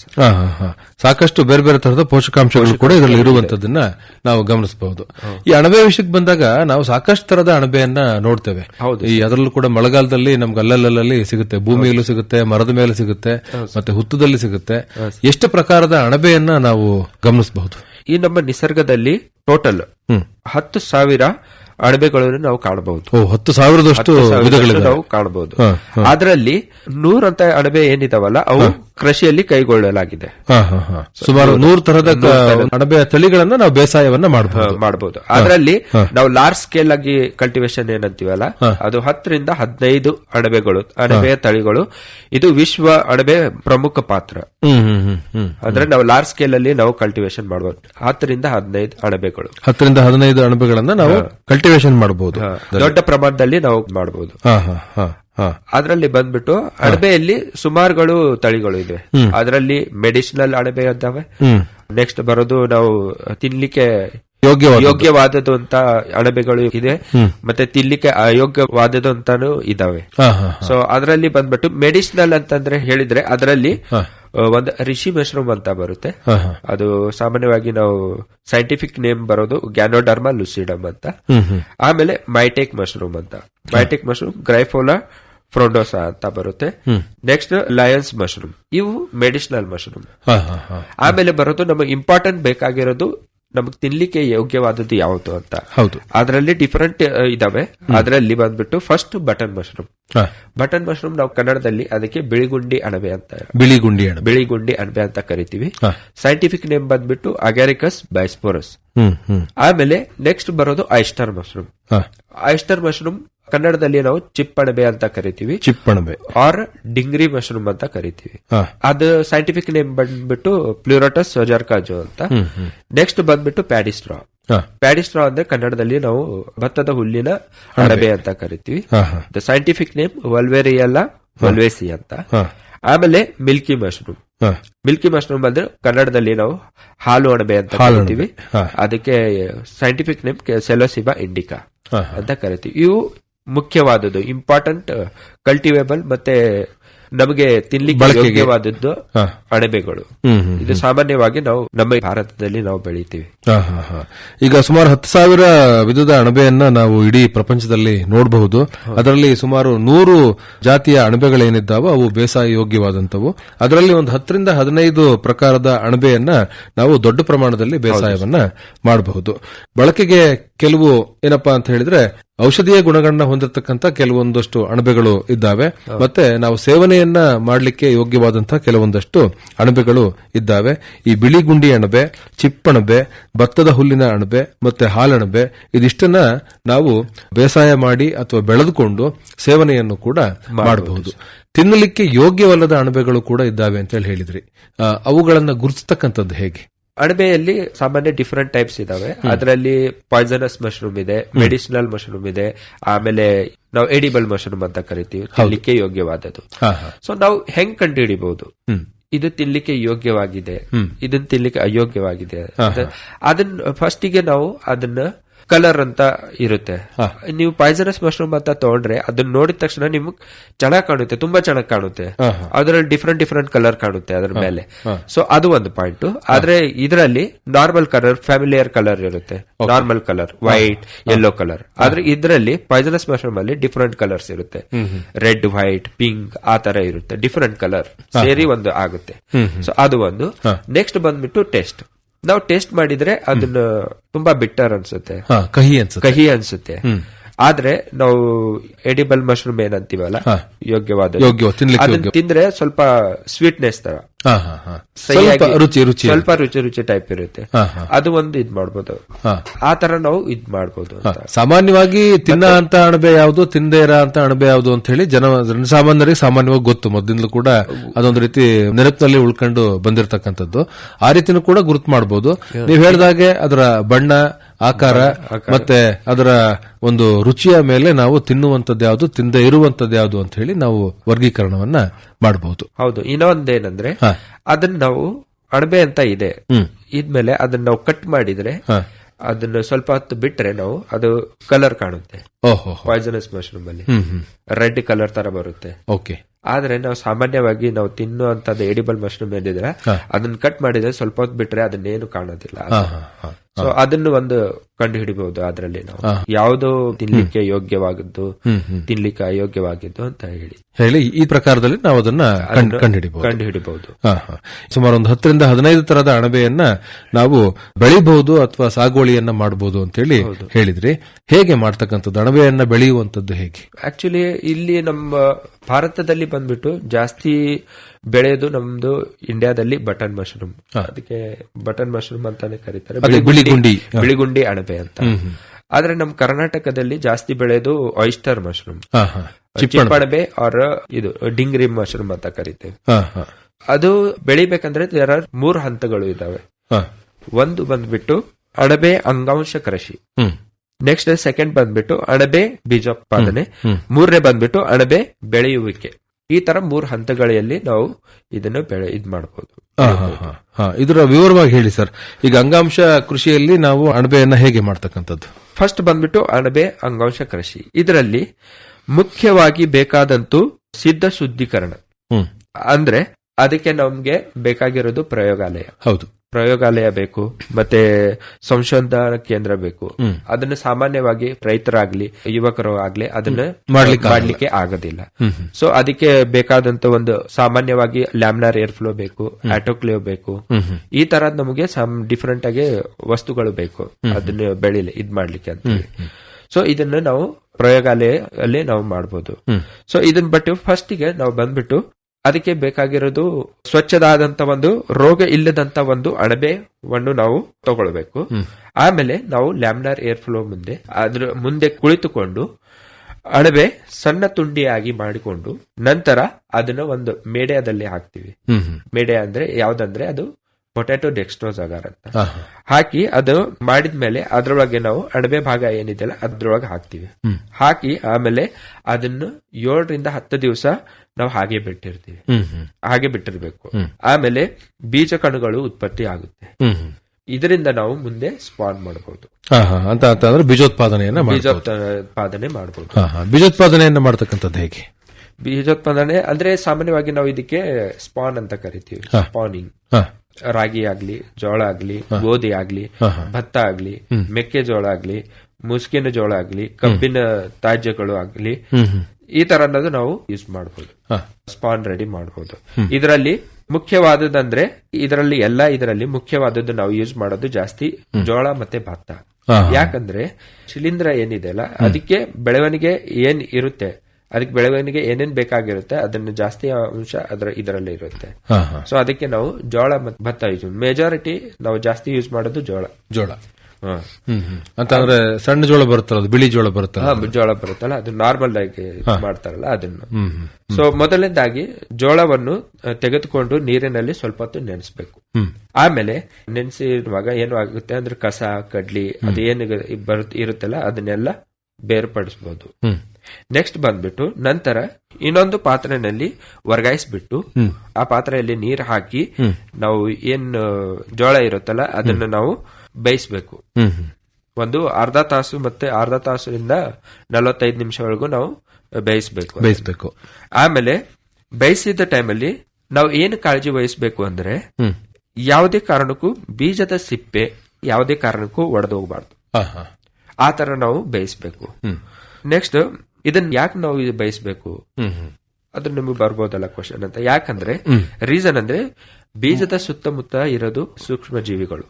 S2: ಸಾಕಷ್ಟು ಬೇರೆ ಬೇರೆ ತರಹದ ಪೋಷಕಾಂಶಗಳು ಕೂಡ ಇದರಲ್ಲಿ ಇರುವಂತದನ್ನ ನಾವು ಗಮನಿಸಬಹುದು. ಈ ಅಣಬೆ ವಿಷಯಕ್ಕೆ ಬಂದಾಗ ನಾವು ಸಾಕಷ್ಟು ತರದ ಅಣಬೆಯನ್ನ ನೋಡ್ತೇವೆ.
S3: ಹೌದು.
S2: ಈ ಅದರಲ್ಲೂ ಕೂಡ ಮಳೆಗಾಲದಲ್ಲಿ ನಮ್ಗೆ ಅಲ್ಲಲ್ಲಲ್ಲಿ ಸಿಗುತ್ತೆ ಭೂಮಿಯಲ್ಲೂ ಸಿಗುತ್ತೆ ಮರದ ಮೇಲೆ ಸಿಗುತ್ತೆ ಮತ್ತೆ ಹುತ್ತದಲ್ಲಿ ಸಿಗುತ್ತೆ. ಎಷ್ಟು ಪ್ರಕಾರದ ಅಣಬೆಯನ್ನ ನಾವು ಗಮನಿಸಬಹುದು?
S3: ಈ ನಮ್ಮ ನಿಸರ್ಗದಲ್ಲಿ ಟೋಟಲ್ ಹತ್ತು ಸಾವಿರ ಅಣಬೆಗಳನ್ನು ನಾವು ಕಾಣಬಹುದು.
S2: ಹತ್ತು ಸಾವಿರದಷ್ಟು
S3: ನಾವು ಕಾಣಬಹುದು. ಅದರಲ್ಲಿ ನೂರಂತ ಅಣಬೆ ಏನಿದಾವಲ್ಲ ಅವು ಕೃಷಿಯಲ್ಲಿ ಕೈಗೊಳ್ಳಲಾಗಿದೆ.
S2: ಸುಮಾರು ನೂರು ತರಹದ ಅಣಬೆ ತಳಿಗಳನ್ನ ನಾವು ಬೇಸಾಯವನ್ನ ಮಾಡಬಹುದು
S3: ಮಾಡಬಹುದು ಅದರಲ್ಲಿ ನಾವು ಲಾರ್ಜ್ ಸ್ಕೇಲ್ ಆಗಿ ಕಲ್ಟಿವೇಶನ್ ಏನಂತೀವಲ್ಲ ಅದು ಹತ್ತರಿಂದ ಹದಿನೈದು ಅಣಬೆಗಳು ಅಣಬೆಯ ತಳಿಗಳು. ಇದು ವಿಶ್ವ ಅಣಬೆ ಪ್ರಮುಖ ಪಾತ್ರ. ಅಂದ್ರೆ ನಾವು ಲಾರ್ಜ್ ಸ್ಕೇಲ್ ಅಲ್ಲಿ ನಾವು ಕಲ್ಟಿವೇಶನ್ ಮಾಡಬಹುದು ಹತ್ತರಿಂದ ಹದಿನೈದು ಅಣಬೆಗಳು.
S2: ಹತ್ತರಿಂದ ಹದಿನೈದು ಅಣಬೆಗಳನ್ನ ನಾವು ಕಲ್ಟಿವೇಶನ್ ಮಾಡಬಹುದು
S3: ದೊಡ್ಡ ಪ್ರಮಾಣದಲ್ಲಿ ನಾವು ಮಾಡಬಹುದು ಅದರಲ್ಲಿ ಬಂದ್ಬಿಟ್ಟು ಅಣಬೆಯಲ್ಲಿ ಸುಮಾರುಗಳು ತಳಿಗಳು ಇದೆ ಅದರಲ್ಲಿ ಮೆಡಿಸಿನಲ್ ಅಣಬೆ
S2: ಅದಾವೆ.
S3: ನೆಕ್ಸ್ಟ್ ಬರೋದು ನಾವು ತಿನ್ಲಿಕ್ಕೆ
S2: ಯೋಗ್ಯವಾದ
S3: ಯೋಗ್ಯವಾದದ್ದು ಅಂತ ಅಣಬೆಗಳು ಇದೆ. ಮತ್ತೆ ತಿನ್ಲಿಕ್ಕೆ ಅಯೋಗ್ಯವಾದದ್ದು ಅಂತಾನು ಇದಾವೆ. ಸೊ ಅದರಲ್ಲಿ ಬಂದ್ಬಿಟ್ಟು ಮೆಡಿಸಿನಲ್ ಅಂತಂದ್ರೆ ಹೇಳಿದ್ರೆ ಅದರಲ್ಲಿ ಒಂದು ರಿಷಿ ಮಶ್ರೂಮ್ ಅಂತ ಬರುತ್ತೆ. ಅದು ಸಾಮಾನ್ಯವಾಗಿ ನಾವು ಸೈಂಟಿಫಿಕ್ ನೇಮ್ ಬರೋದು ಗ್ಯಾನೋಡರ್ಮಾ ಲುಸಿಡಮ್ ಅಂತ. ಆಮೇಲೆ ಮೈಟೆಕ್ ಮಶ್ರೂಮ್ ಅಂತ. ಮೈಟೆಕ್ ಮಶ್ರೂಮ್ ಗ್ರೈಫೋಲಾ ಫ್ರೊಂಡೋಸಾ ಅಂತ ಬರುತ್ತೆ. Next lions mushroom. ಇವು ಮೆಡಿಸಿನಲ್ ಮಶ್ರೂಮ್. ಆಮೇಲೆ ಬರೋದು ನಮಗೆ ಇಂಪಾರ್ಟೆಂಟ್ ಬೇಕಾಗಿರೋದು ನಮಗೆ ತಿನ್ಲಿಕ್ಕೆ ಯೋಗ್ಯವಾದದ್ದು ಯಾವುದು ಅಂತ.
S2: ಹೌದು.
S3: ಅದರಲ್ಲಿ ಡಿಫರೆಂಟ್ ಇದಾವೆ. ಅದರಲ್ಲಿ ಬಂದ್ಬಿಟ್ಟು first button mushroom button mushroom ನಾವು ಕನ್ನಡದಲ್ಲಿ ಅದಕ್ಕೆ ಬಿಳಿಗುಂಡಿ ಅಣಬೆ ಅಂತ.
S2: ಬಿಳಿ ಗುಂಡಿ ಅಣಬೆ
S3: ಬಿಳಿಗುಂಡಿ ಅಣಬೆ ಅಂತ ಕರಿತೀವಿ. ಸೈಂಟಿಫಿಕ್ ನೇಮ್ ಬಂದ್ಬಿಟ್ಟು ಅಗ್ಯಾರಿಕಸ್ ಬೈಸ್ಪೋರಸ್ ಆಮೇಲೆ ನೆಕ್ಸ್ಟ್ ಬರೋದು ಐಸ್ಟರ್ ಮಶ್ರೂಮ್ ಐಸ್ಟರ್ ಮಶ್ರೂಮ್ ಕನ್ನಡದಲ್ಲಿ ನಾವು ಚಿಪ್ಪಣಬೆ ಅಂತ ಕರಿತೀವಿ.
S2: ಚಿಪ್ಪಣಬೆ.
S3: ಆರ್ ಡಿಂಗ್ರಿ ಮಶ್ರೂಮ್ ಅಂತ ಕರಿತೀವಿ. ಅದು ಸೈಂಟಿಫಿಕ್ ನೇಮ್ ಬಂದ್ಬಿಟ್ಟು ಪ್ಲೂರೋಟಸ್ ಸೊಜಾರ್ಕಾಜು ಅಂತ. ನೆಕ್ಸ್ಟ್ ಬಂದ್ಬಿಟ್ಟು ಪ್ಯಾಡಿಸ್ಟ್ರಾ ಪ್ಯಾಡಿಸ್ಟ್ರಾ ಅಂದ್ರೆ ಕನ್ನಡದಲ್ಲಿ ನಾವು ಭತ್ತದ ಹುಲ್ಲಿನ ಅಣಬೆ. ಅಂತ ಕರಿತೀವಿ. The scientific name volvariella volvacea ಅಂತ. ಆಮೇಲೆ ಮಿಲ್ಕಿ ಮಶ್ರೂಮ್ ಮಿಲ್ಕಿ ಮಶ್ರೂಮ್ ಅಂದ್ರೆ ಕನ್ನಡದಲ್ಲಿ ನಾವು ಹಾಲು ಅಣಬೆ ಅಂತ ಕರಿತೀವಿ. ಅದಕ್ಕೆ ಸೈಂಟಿಫಿಕ್ ನೇಮ್ ಸೆಲೋಸಿಬಾ ಇಂಡಿಕಾ ಅಂತ ಕರಿತೀವಿ. ಇವು ಮುಖ್ಯವಾದದ್ದು ಇಂಪಾರ್ಟೆಂಟ್ ಕಲ್ಟಿವೇಬಲ್ ಮತ್ತೆ ನಮಗೆ ತಿನ್ಲಿಕ್ಕೆ. ಯೋಗ್ಯವಾದದ್ದು. ಅಣಬೆಗಳು. ಇದು ಸಾಮಾನ್ಯವಾಗಿ ನಾವು ನಮ್ಮ ಭಾರತದಲ್ಲಿ ನಾವು ಬೆಳಿತೀವಿ.
S2: ಈಗ ಸುಮಾರು ಹತ್ತು ಸಾವಿರ ವಿಧದ ಅಣಬೆಯನ್ನ ನಾವು ಇಡೀ ಪ್ರಪಂಚದಲ್ಲಿ ನೋಡಬಹುದು. ಅದರಲ್ಲಿ ಸುಮಾರು ನೂರು ಜಾತಿಯ ಅಣಬೆಗಳೇನಿದ್ದಾವೋ ಅವು ಬೇಸಾಯ ಯೋಗ್ಯವಾದಂತವು ಅದರಲ್ಲಿ ಒಂದು ಹತ್ತರಿಂದ ಹದಿನೈದು ಪ್ರಕಾರದ ಅಣಬೆಯನ್ನ ನಾವು ದೊಡ್ಡ ಪ್ರಮಾಣದಲ್ಲಿ ಬೇಸಾಯವನ್ನ ಮಾಡಬಹುದು. ಬಳಕೆಗೆ ಕೆಲವು ಏನಪ್ಪಾ ಅಂತ ಹೇಳಿದ್ರೆ ಔಷಧೀಯ ಗುಣಗಳನ್ನ ಹೊಂದಿರತಕ್ಕಂತ ಕೆಲವೊಂದಷ್ಟು ಅಣಬೆಗಳು ಇದ್ದಾವೆ. ಮತ್ತೆ ನಾವು ಸೇವನೆಯನ್ನ ಮಾಡಲಿಕ್ಕೆ ಯೋಗ್ಯವಾದಂತ ಕೆಲವೊಂದಷ್ಟು ಅಣಬೆಗಳು ಇದ್ದಾವೆ. ಈ ಬಿಳಿ ಗುಂಡಿ ಅಣಬೆ ಚಿಪ್ಪಣಬೆ ಭತ್ತದ ಹುಲ್ಲಿನ ಅಣಬೆ ಮತ್ತೆ ಹಾಲಣಬೆ ಇದಿಷ್ಟನ್ನ ನಾವು ಬೇಸಾಯ ಮಾಡಿ ಅಥವಾ ಬೆಳೆದುಕೊಂಡು ಸೇವನೆಯನ್ನು ಕೂಡ ಮಾಡಬಹುದು. ತಿನ್ನಲಿಕ್ಕೆ ಯೋಗ್ಯವಲ್ಲದ ಅಣಬೆಗಳು ಕೂಡ ಇದ್ದಾವೆ ಅಂತ ಹೇಳಿ ಹೇಳಿದ್ರಿ. ಅವುಗಳನ್ನ ಗುರುತಿಸ್ತಕ್ಕಂಥದ್ದು ಹೇಗೆ?
S3: ಅಣಬೆಯಲ್ಲಿ ಸಾಮಾನ್ಯ ಡಿಫರೆಂಟ್ ಟೈಪ್ಸ್ ಇದಾವೆ. ಅದರಲ್ಲಿ ಪಾಯ್ಸನಸ್ ಮಶ್ರೂಮ್ ಇದೆ ಮೆಡಿಸಿನಲ್ ಮಶ್ರೂಮ್ ಇದೆ ಆಮೇಲೆ ನಾವು ಎಡಿಬಲ್ ಮಶ್ರೂಮ್ ಅಂತ ಕರಿತೀವಿ ತಿನ್ಲಿಕ್ಕೆ ಯೋಗ್ಯವಾದದ್ದು. ಸೊ ನಾವು ಹೆಂಗ್
S2: ಹ್ಮ್.
S3: ಇದು ತಿನ್ಲಿಕ್ಕೆ ಯೋಗ್ಯವಾಗಿದೆ ಇದನ್ನ ತಿನ್ಲಿಕ್ಕೆ ಅಯೋಗ್ಯವಾಗಿದೆ. ಅದನ್ನ ಫಸ್ಟಿಗೆ ನಾವು ಅದನ್ನ ಕಲರ್ ಅಂತ ಇರುತ್ತೆ. ನೀವು ಪಾಯ್ಸನಸ್ ಮಶ್ರೂಮ್ ಅಂತ ತಗೊಂಡ್ರೆ ಅದನ್ನ ನೋಡಿದ ತಕ್ಷಣ ನಿಮ್ಗೆ ಚೆನ್ನಾಗ್ ಕಾಣುತ್ತೆ ತುಂಬಾ ಚೆನ್ನಾಗಿ ಕಾಣುತ್ತೆ. ಅದರಲ್ಲಿ ಡಿಫ್ರೆಂಟ್ ಡಿಫ್ರೆಂಟ್ ಕಲರ್ ಕಾಣುತ್ತೆ ಅದ್ರ ಮೇಲೆ. ಸೊ ಅದು ಒಂದು ಪಾಯಿಂಟ್ ಆದ್ರೆ ಇದರಲ್ಲಿ ನಾರ್ಮಲ್ ಕಲರ್ ಫ್ಯಾಮಿಲಿಯರ್ ಕಲರ್ ಇರುತ್ತೆ. Normal colour white yellow colour ಆದ್ರೆ ಇದರಲ್ಲಿ ಪಾಯ್ಸನಸ್ ಮಶ್ರೂಮ್ ಅಲ್ಲಿ ಡಿಫ್ರೆಂಟ್ ಕಲರ್ಸ್ ಇರುತ್ತೆ. ರೆಡ್ ವೈಟ್ ಪಿಂಕ್ ಆ ತರ ಇರುತ್ತೆ. ಡಿಫ್ರೆಂಟ್ ಕಲರ್ ಸೇರಿ ಒಂದು ಆಗುತ್ತೆ. ಸೊ ಅದು ಒಂದು. ನೆಕ್ಸ್ಟ್ ಬಂದ್ಬಿಟ್ಟು ಟೆಸ್ಟ್ ನಾವು ಟೇಸ್ಟ್ ಮಾಡಿದ್ರೆ ಅದನ್ನ ತುಂಬಾ ಬಿಟ್ಟರ್ ಅನ್ಸುತ್ತೆ.
S2: ಕಹಿ ಅನ್ಸುತ್ತೆ.
S3: ಕಹಿ ಅನ್ಸುತ್ತೆ. ಆದ್ರೆ ನಾವು ಎಡಿಬಲ್ ಮಶ್ರೂಮ್ ಏನಂತೀವಲ್ಲ?
S2: ಅಂತೀವಲ್ಲ
S3: ಯೋಗ್ಯವಾದ ಅದನ್ನ ತಿಂದ್ರೆ ಸ್ವಲ್ಪ ಸ್ವೀಟ್ನೆಸ್ ತರ.
S2: ಹಾ ಹಾ ಹಾ.
S3: ಸಹಿಯಾಗಿ-
S2: ರುಚಿ ರುಚಿ
S3: ಸ್ವಲ್ಪ ರುಚಿ ರುಚಿ ಟೈಪ್ ಇರುತ್ತೆ. ಅದು ಒಂದು ಇದ್ ಮಾಡ್ಬೋದು. ಆ ತರ ನಾವು ಇದ್ ಮಾಡ್ಬೋದು
S2: ಸಾಮಾನ್ಯವಾಗಿ ತಿನ್ನ ಅಂತ ಅಣಬೆ ಯಾವ್ದು ತಿಂದೇ ಇರ ಅಂತ ಅಣಬೆ ಯಾವ್ದು ಅಂತ ಹೇಳಿ ಜನ ಜನಸಾಮಾನ್ಯರಿಗೆ ಸಾಮಾನ್ಯವಾಗಿ ಗೊತ್ತು. ಮೊದಲಿಂದಲೂ ಕೂಡ ಅದೊಂದು ರೀತಿ ನೆನಪಿನಲ್ಲಿ ಉಳ್ಕೊಂಡು ಬಂದಿರತಕ್ಕಂಥದ್ದು. ಆ ರೀತಿನೂ ಕೂಡ ಗುರುತು ಮಾಡಬಹುದು ನೀವು ಹೇಳಿದಾಗೆ ಅದರ ಬಣ್ಣ ಆಕಾರ ಮತ್ತೆ ಅದರ ಒಂದು ರುಚಿಯ ಮೇಲೆ ನಾವು ತಿನ್ನುವಂತದ್ದು ಯಾವುದು ತಿಂದ ಇರುವಂತದ್ದು ಯಾವುದು ಅಂತ ಹೇಳಿ ನಾವು ವರ್ಗೀಕರಣವನ್ನ ಮಾಡಬಹುದು.
S3: ಹೌದು. ಇನ್ನೊಂದೇನಂದ್ರೆ. ಅದನ್ನ ನಾವು ಅಣಬೆ ಅಂತ ಇದೆ. ಇದ್ಮೇಲೆ ಅದನ್ನ ನಾವು ಕಟ್ ಮಾಡಿದ್ರೆ. ಅದನ್ನ ಸ್ವಲ್ಪ ಹೊತ್ತು ಬಿಟ್ರೆ ನಾವು ಅದು ಕಲರ್ ಕಾಣುತ್ತೆ.
S2: ಓಹೋ
S3: ಪಾಯ್ಸನಸ್ ಮಶ್ರೂಮ್ ಅಲ್ಲಿ. ರೆಡ್ ಕಲರ್ ತರ ಬರುತ್ತೆ.
S2: ಓಕೆ.
S3: ಆದ್ರೆ ನಾವು ಸಾಮಾನ್ಯವಾಗಿ ನಾವು ತಿನ್ನುವಂತದ್ದು ಎಡಿಬಲ್ ಮಶ್ರೂಮ್ ಏನಿದ್ರೆ ಅದನ್ನ ಕಟ್ ಮಾಡಿದ್ರೆ ಸ್ವಲ್ಪ ಹೊತ್ತು ಬಿಟ್ರೆ ಅದನ್ನೇನು ಕಾಣೋದಿಲ್ಲ. ಅದನ್ನು ಒಂದು ಕಂಡು ಹಿಡಿಬಹುದು ಅದರಲ್ಲಿ ನಾವು. ಯಾವುದು ತಿನ್ಲಿಕ್ಕೆ ಯೋಗ್ಯವಾಗಿದ್ದು ತಿನ್ಲಿಕ್ಕೆ ಅಯೋಗ್ಯವಾಗಿದ್ದು ಅಂತ ಹೇಳಿ.
S2: ಹೇಳಿ ಈ ಪ್ರಕಾರದಲ್ಲಿ ನಾವು ಅದನ್ನ ಕಂಡು ಕಂಡುಹಿಡಿಬಹುದು.
S3: ಕಂಡು ಹಿಡಿಬಹುದು.
S2: ಸುಮಾರು ಒಂದು ಹತ್ತರಿಂದ ಹದಿನೈದು ತರದ ಅಣಬೆಯನ್ನ ನಾವು ಬೆಳಿಬಹುದು ಅಥವಾ ಸಾಗುವಳಿಯನ್ನ ಮಾಡಬಹುದು ಅಂತ ಹೇಳಿ ಹೇಳಿದ್ರಿ. ಹೇಗೆ ಮಾಡ್ತಕ್ಕಂಥದ್ದು? ಅಣಬೆಯನ್ನ ಬೆಳೆಯುವಂತದ್ದು ಹೇಗೆ?
S3: ಆಕ್ಚುಲಿ ಇಲ್ಲಿ ನಮ್ಮ ಭಾರತದಲ್ಲಿ ಬಂದ್ಬಿಟ್ಟು ಜಾಸ್ತಿ ಬೆಳೆಯೋದು ನಮ್ದು ಇಂಡಿಯಾದಲ್ಲಿ ಬಟನ್ ಮಶ್ರೂಮ್. ಅದಕ್ಕೆ ಬಟನ್ ಮಶ್ರೂಮ್ ಅಂತಾನೆ ಕರೀತಾರೆ.
S2: ಬಿಳಿಗುಂಡಿ.
S3: ಬಿಳಿಗುಂಡಿ ಅಣಬೆ. ಅಂತ. ಆದ್ರೆ ನಮ್ ಕರ್ನಾಟಕದಲ್ಲಿ ಜಾಸ್ತಿ ಬೆಳೆಯೋದು ಆಯಿಸ್ಟರ್ ಮಶ್ರೂಮ್. ಚಿಪ್ಪಣಬೆ ಆರ್ ಇದು ಡಿಂಗ್ರಿ ಮಶ್ರೂಮ್ ಅಂತ ಕರಿತೇವೆ. ಅದು ಬೆಳಿಬೇಕಂದ್ರೆ ದೇರ್ ಆರ್ ಮೂರು ಹಂತಗಳು ಇದಾವೆ. ಒಂದು ಬಂದ್ಬಿಟ್ಟು ಅಣಬೆ ಅಂಗಾಂಶ ಕೃಷಿ. ನೆಕ್ಸ್ಟ್ ಸೆಕೆಂಡ್ ಬಂದ್ಬಿಟ್ಟು ಅಣಬೆ ಬೀಜೋತ್ಪಾದನೆ. ಮೂರನೇ ಬಂದ್ಬಿಟ್ಟು ಅಣಬೆ ಬೆಳೆಯುವಿಕೆ. ಈ ತರ ಮೂರು ಹಂತಗಳಲ್ಲಿ ನಾವು ಇದನ್ನು ಬೆಳೆ ಇದ್ ಮಾಡಬಹುದು
S2: ಇದರ ವಿವರವಾಗಿ ಹೇಳಿ ಸರ್. ಈಗ ಅಂಗಾಂಶ ಕೃಷಿಯಲ್ಲಿ ನಾವು ಅಣಬೆಯನ್ನ ಹೇಗೆ ಮಾಡ್ತಕ್ಕಂಥದ್ದು?
S3: ಫಸ್ಟ್ ಬಂದ್ಬಿಟ್ಟು ಅಣಬೆ ಅಂಗಾಂಶ ಕೃಷಿ. ಇದರಲ್ಲಿ ಮುಖ್ಯವಾಗಿ ಬೇಕಾದಂತೂ ಸಿದ್ಧ ಶುದ್ಧೀಕರಣ. ಅಂದ್ರೆ ಅದಕ್ಕೆ ನಮ್ಗೆ ಬೇಕಾಗಿರೋದು ಪ್ರಯೋಗಾಲಯ.
S2: ಹೌದು.
S3: ಪ್ರಯೋಗಾಲಯ ಬೇಕು ಮತ್ತೆ ಸಂಶೋಧನಾ ಕೇಂದ್ರ ಬೇಕು. ಅದನ್ನ ಸಾಮಾನ್ಯವಾಗಿ ರೈತರಾಗ್ಲಿ ಯುವಕರು ಆಗ್ಲಿ ಅದನ್ನ
S2: ಮಾಡ್ಲಿಕ್ಕೆ
S3: ಆಗೋದಿಲ್ಲ. ಸೊ ಅದಕ್ಕೆ ಬೇಕಾದಂತ ಒಂದು ಸಾಮಾನ್ಯವಾಗಿ ಲ್ಯಾಮ್ನಾರ್ ಏರ್ ಫ್ಲೋ ಬೇಕು ಆಟೋಕ್ಲೇವ್ ಬೇಕು. ಈ ತರದ್ ನಮಗೆ ಡಿಫ್ರೆಂಟ್ ಆಗಿ ವಸ್ತುಗಳು ಬೇಕು. ಅದನ್ನ ಬೆಳಿಲಿ ಇದ್ ಮಾಡ್ಲಿಕ್ಕೆ ಅಂತ ಸೊ ಇದನ್ನ ನಾವು ಪ್ರಯೋಗಾಲಯಲ್ಲಿ ನಾವು ಮಾಡಬಹುದು ಸೊ ಇದನ್ನ ಬಟ್ ಫಸ್ಟ್ಗೆ ನಾವು ಬಂದ್ಬಿಟ್ಟು ಅದಕ್ಕೆ ಬೇಕಾಗಿರೋದು ಸ್ವಚ್ಛದಾದಂತ ಒಂದು ರೋಗ ಇಲ್ಲದಂತ ಒಂದು ಅಣಬೆವನ್ನು ನಾವು ತಗೊಳ್ಬೇಕು. ಆಮೇಲೆ ನಾವು ಲ್ಯಾಮ್ನಾರ್ ಏರ್ ಫ್ಲೋ ಮುಂದೆ ಅದ್ರ ಮುಂದೆ ಕುಳಿತುಕೊಂಡು ಅಣಬೆ ಸಣ್ಣ ತುಂಡಿಯಾಗಿ ಮಾಡಿಕೊಂಡು ನಂತರ ಅದನ್ನ ಒಂದು ಮೇಡೆಯದಲ್ಲಿ ಹಾಕ್ತಿವಿ. ಮೇಡೆ ಅಂದ್ರೆ ಯಾವ್ದಂದ್ರೆ ಅದು ಪೊಟ್ಯಾಟೊ ಡೆಕ್ಸ್ಟ್ರೋಸ್ ಅಗಾರ್ ಅಂತ.
S2: ಹಾ, ಹಾ.
S3: ಹಾಕಿ ಅದು ಮಾಡಿದ್ಮೇಲೆ ಅದ್ರೊಳಗೆ ನಾವು ಅಣಬೆ ಭಾಗ ಏನಿದೆಯಲ್ಲ ಅದ್ರೊಳಗೆ ಹಾಕ್ತಿವಿ. ಹಾಕಿ ಆಮೇಲೆ ಅದನ್ನು ಏಳರಿಂದ ಹತ್ತು ದಿವಸ ನಾವು ಹಾಗೆ ಬಿಟ್ಟಿರ್ತೀವಿ. ಹಾಗೆ ಬಿಟ್ಟಿರ್ಬೇಕು. ಆಮೇಲೆ ಬೀಜ ಕಣುಗಳು ಉತ್ಪತ್ತಿ ಆಗುತ್ತೆ. ಇದರಿಂದ ನಾವು ಮುಂದೆ ಸ್ಪಾನ್ ಮಾಡಬಹುದು.
S2: ಅಂತ ಅಂತಂದ್ರೆ ಬೀಜೋತ್ಪಾದನೆಯನ್ನ.
S3: ಬೀಜೋತ್ಪಾದನೆ ಮಾಡಬಹುದು.
S2: ಬೀಜೋತ್ಪಾದನೆಯನ್ನ ಮಾಡ್ತಕ್ಕಂಥದ್ದು ಹೇಗೆ?
S3: ಬೀಜೋತ್ಪಾದನೆ ಅಂದ್ರೆ ಸಾಮಾನ್ಯವಾಗಿ ನಾವು ಇದಕ್ಕೆ ಸ್ಪಾನ್ ಅಂತ ಕರಿತೀವಿ. ಸ್ಪಾನಿಂಗ್. ರಾಗಿ ಆಗ್ಲಿ ಜೋಳ ಆಗ್ಲಿ ಗೋಧಿ ಆಗ್ಲಿ ಭತ್ತ ಆಗ್ಲಿ ಮೆಕ್ಕೆಜೋಳ ಆಗ್ಲಿ ಮುಸ್ಕಿನ ಜೋಳ ಆಗ್ಲಿ ಕಬ್ಬಿನ ತ್ಯಾಜ್ಯಗಳು ಆಗ್ಲಿ ಈ ತರ ಅನ್ನೋದು ನಾವು ಯೂಸ್ ಮಾಡಬಹುದು. ಸ್ಪಾನ್ ರೆಡಿ ಮಾಡಬಹುದು ಇದರಲ್ಲಿ ಮುಖ್ಯವಾದದಂದ್ರೆ ಇದರಲ್ಲಿ ಎಲ್ಲಾ ಇದರಲ್ಲಿ ಮುಖ್ಯವಾದದ್ದು ನಾವು ಯೂಸ್ ಮಾಡೋದು ಜಾಸ್ತಿ ಜೋಳ ಮತ್ತೆ ಭತ್ತ. ಯಾಕಂದ್ರೆ ಶಿಲೀಂಧ್ರ ಏನಿದೆ ಅಲ್ಲ ಅದಕ್ಕೆ ಬೆಳವಣಿಗೆ ಏನ್ ಇರುತ್ತೆ? ಅದಕ್ಕೆ ಬೆಳವಣಿಗೆ ಏನೇನ್ ಬೇಕಾಗಿರುತ್ತೆ ಅದನ್ನ ಜಾಸ್ತಿ ಅಂಶ ಅದರ ಇದರಲ್ಲಿ ಇರುತ್ತೆ. ಸೊ ಅದಕ್ಕೆ ನಾವು ಜೋಳ ಮತ್ತು ಭತ್ತ ಯೂಸ್ ಮೆಜಾರಿಟಿ ನಾವು ಜಾಸ್ತಿ ಯೂಸ್ ಮಾಡೋದು ಜೋಳ.
S2: ಜೋಳ. ಹ್ಮ್ ಸಣ್ಣ ಜೋಳ ಬರುತ್ತಲ್ಲ ಬಿಳಿ ಜೋಳ ಬರುತ್ತಲ್ಲ
S3: ಜೋಳ ಬರುತ್ತಲ್ಲ ಅದು ನಾರ್ಮಲ್ ಆಗಿ ಮಾಡ್ತಾರಲ್ಲ ಅದನ್ನು. ಸೊ ಮೊದಲನೇದಾಗಿ ಜೋಳವನ್ನು ತೆಗೆದುಕೊಂಡು ನೀರಿನಲ್ಲಿ ಸ್ವಲ್ಪ ಹೊತ್ತು ನೆನೆಸ್ಬೇಕು. ಆಮೇಲೆ ನೆನೆಸಿರುವಾಗ ಏನು ಆಗುತ್ತೆ ಅಂದ್ರೆ ಕಸ ಕಡ್ಲಿ ಅದೇನು ಬರುತ್ತೆ ಇರುತ್ತಲ್ಲ ಅದನ್ನೆಲ್ಲ ಬೇರ್ಪಡಿಸಬಹುದು. ನೆಕ್ಸ್ಟ್ ಬಂದ್ಬಿಟ್ಟು ನಂತರ ಇನ್ನೊಂದು ಪಾತ್ರೆನಲ್ಲಿ ವರ್ಗಾಯಿಸ್ಬಿಟ್ಟು ಆ ಪಾತ್ರೆಯಲ್ಲಿ ನೀರು ಹಾಕಿ ನಾವು ಏನ್ ಜೋಳ ಇರುತ್ತಲ್ಲ ಅದನ್ನ ನಾವು ಬೇಯಿಸ್ಬೇಕು. ಒಂದು ಅರ್ಧ ತಾಸು ಮತ್ತೆ ಅರ್ಧ ತಾಸಿನಿಂದ ನಲವತ್ತೈದು ನಿಮಿಷವರೆಗೂ ನಾವು ಬೇಯಿಸ್ಬೇಕು
S2: ಬೇಯಿಸ್ಬೇಕು.
S3: ಆಮೇಲೆ ಬೇಯಿಸಿದ ಟೈಮಲ್ಲಿ ನಾವು ಏನು ಕಾಳಜಿ ವಹಿಸಬೇಕು ಅಂದ್ರೆ ಯಾವುದೇ ಕಾರಣಕ್ಕೂ ಬೀಜದ ಸಿಪ್ಪೆ ಯಾವುದೇ ಕಾರಣಕ್ಕೂ ಒಡೆದು ಹೋಗಬಾರ್ದು.
S2: ಹಾ
S3: ಆ ತರ ನಾವು ಬೇಯಿಸ್ಬೇಕು. ನೆಕ್ಸ್ಟ್ ಇದನ್ನ ಯಾಕೆ ನಾವು ಬಯಸಬೇಕು? ಅದು ನಿಮಗೆ ಬರ್ಬೋದಲ್ಲ ಕ್ವಶನ್ ಅಂತ. ಯಾಕಂದ್ರೆ ರೀಸನ್ ಅಂದ್ರೆ ಬೀಜದ ಸುತ್ತಮುತ್ತ ಇರೋದು ಸೂಕ್ಷ್ಮ ಜೀವಿಗಳು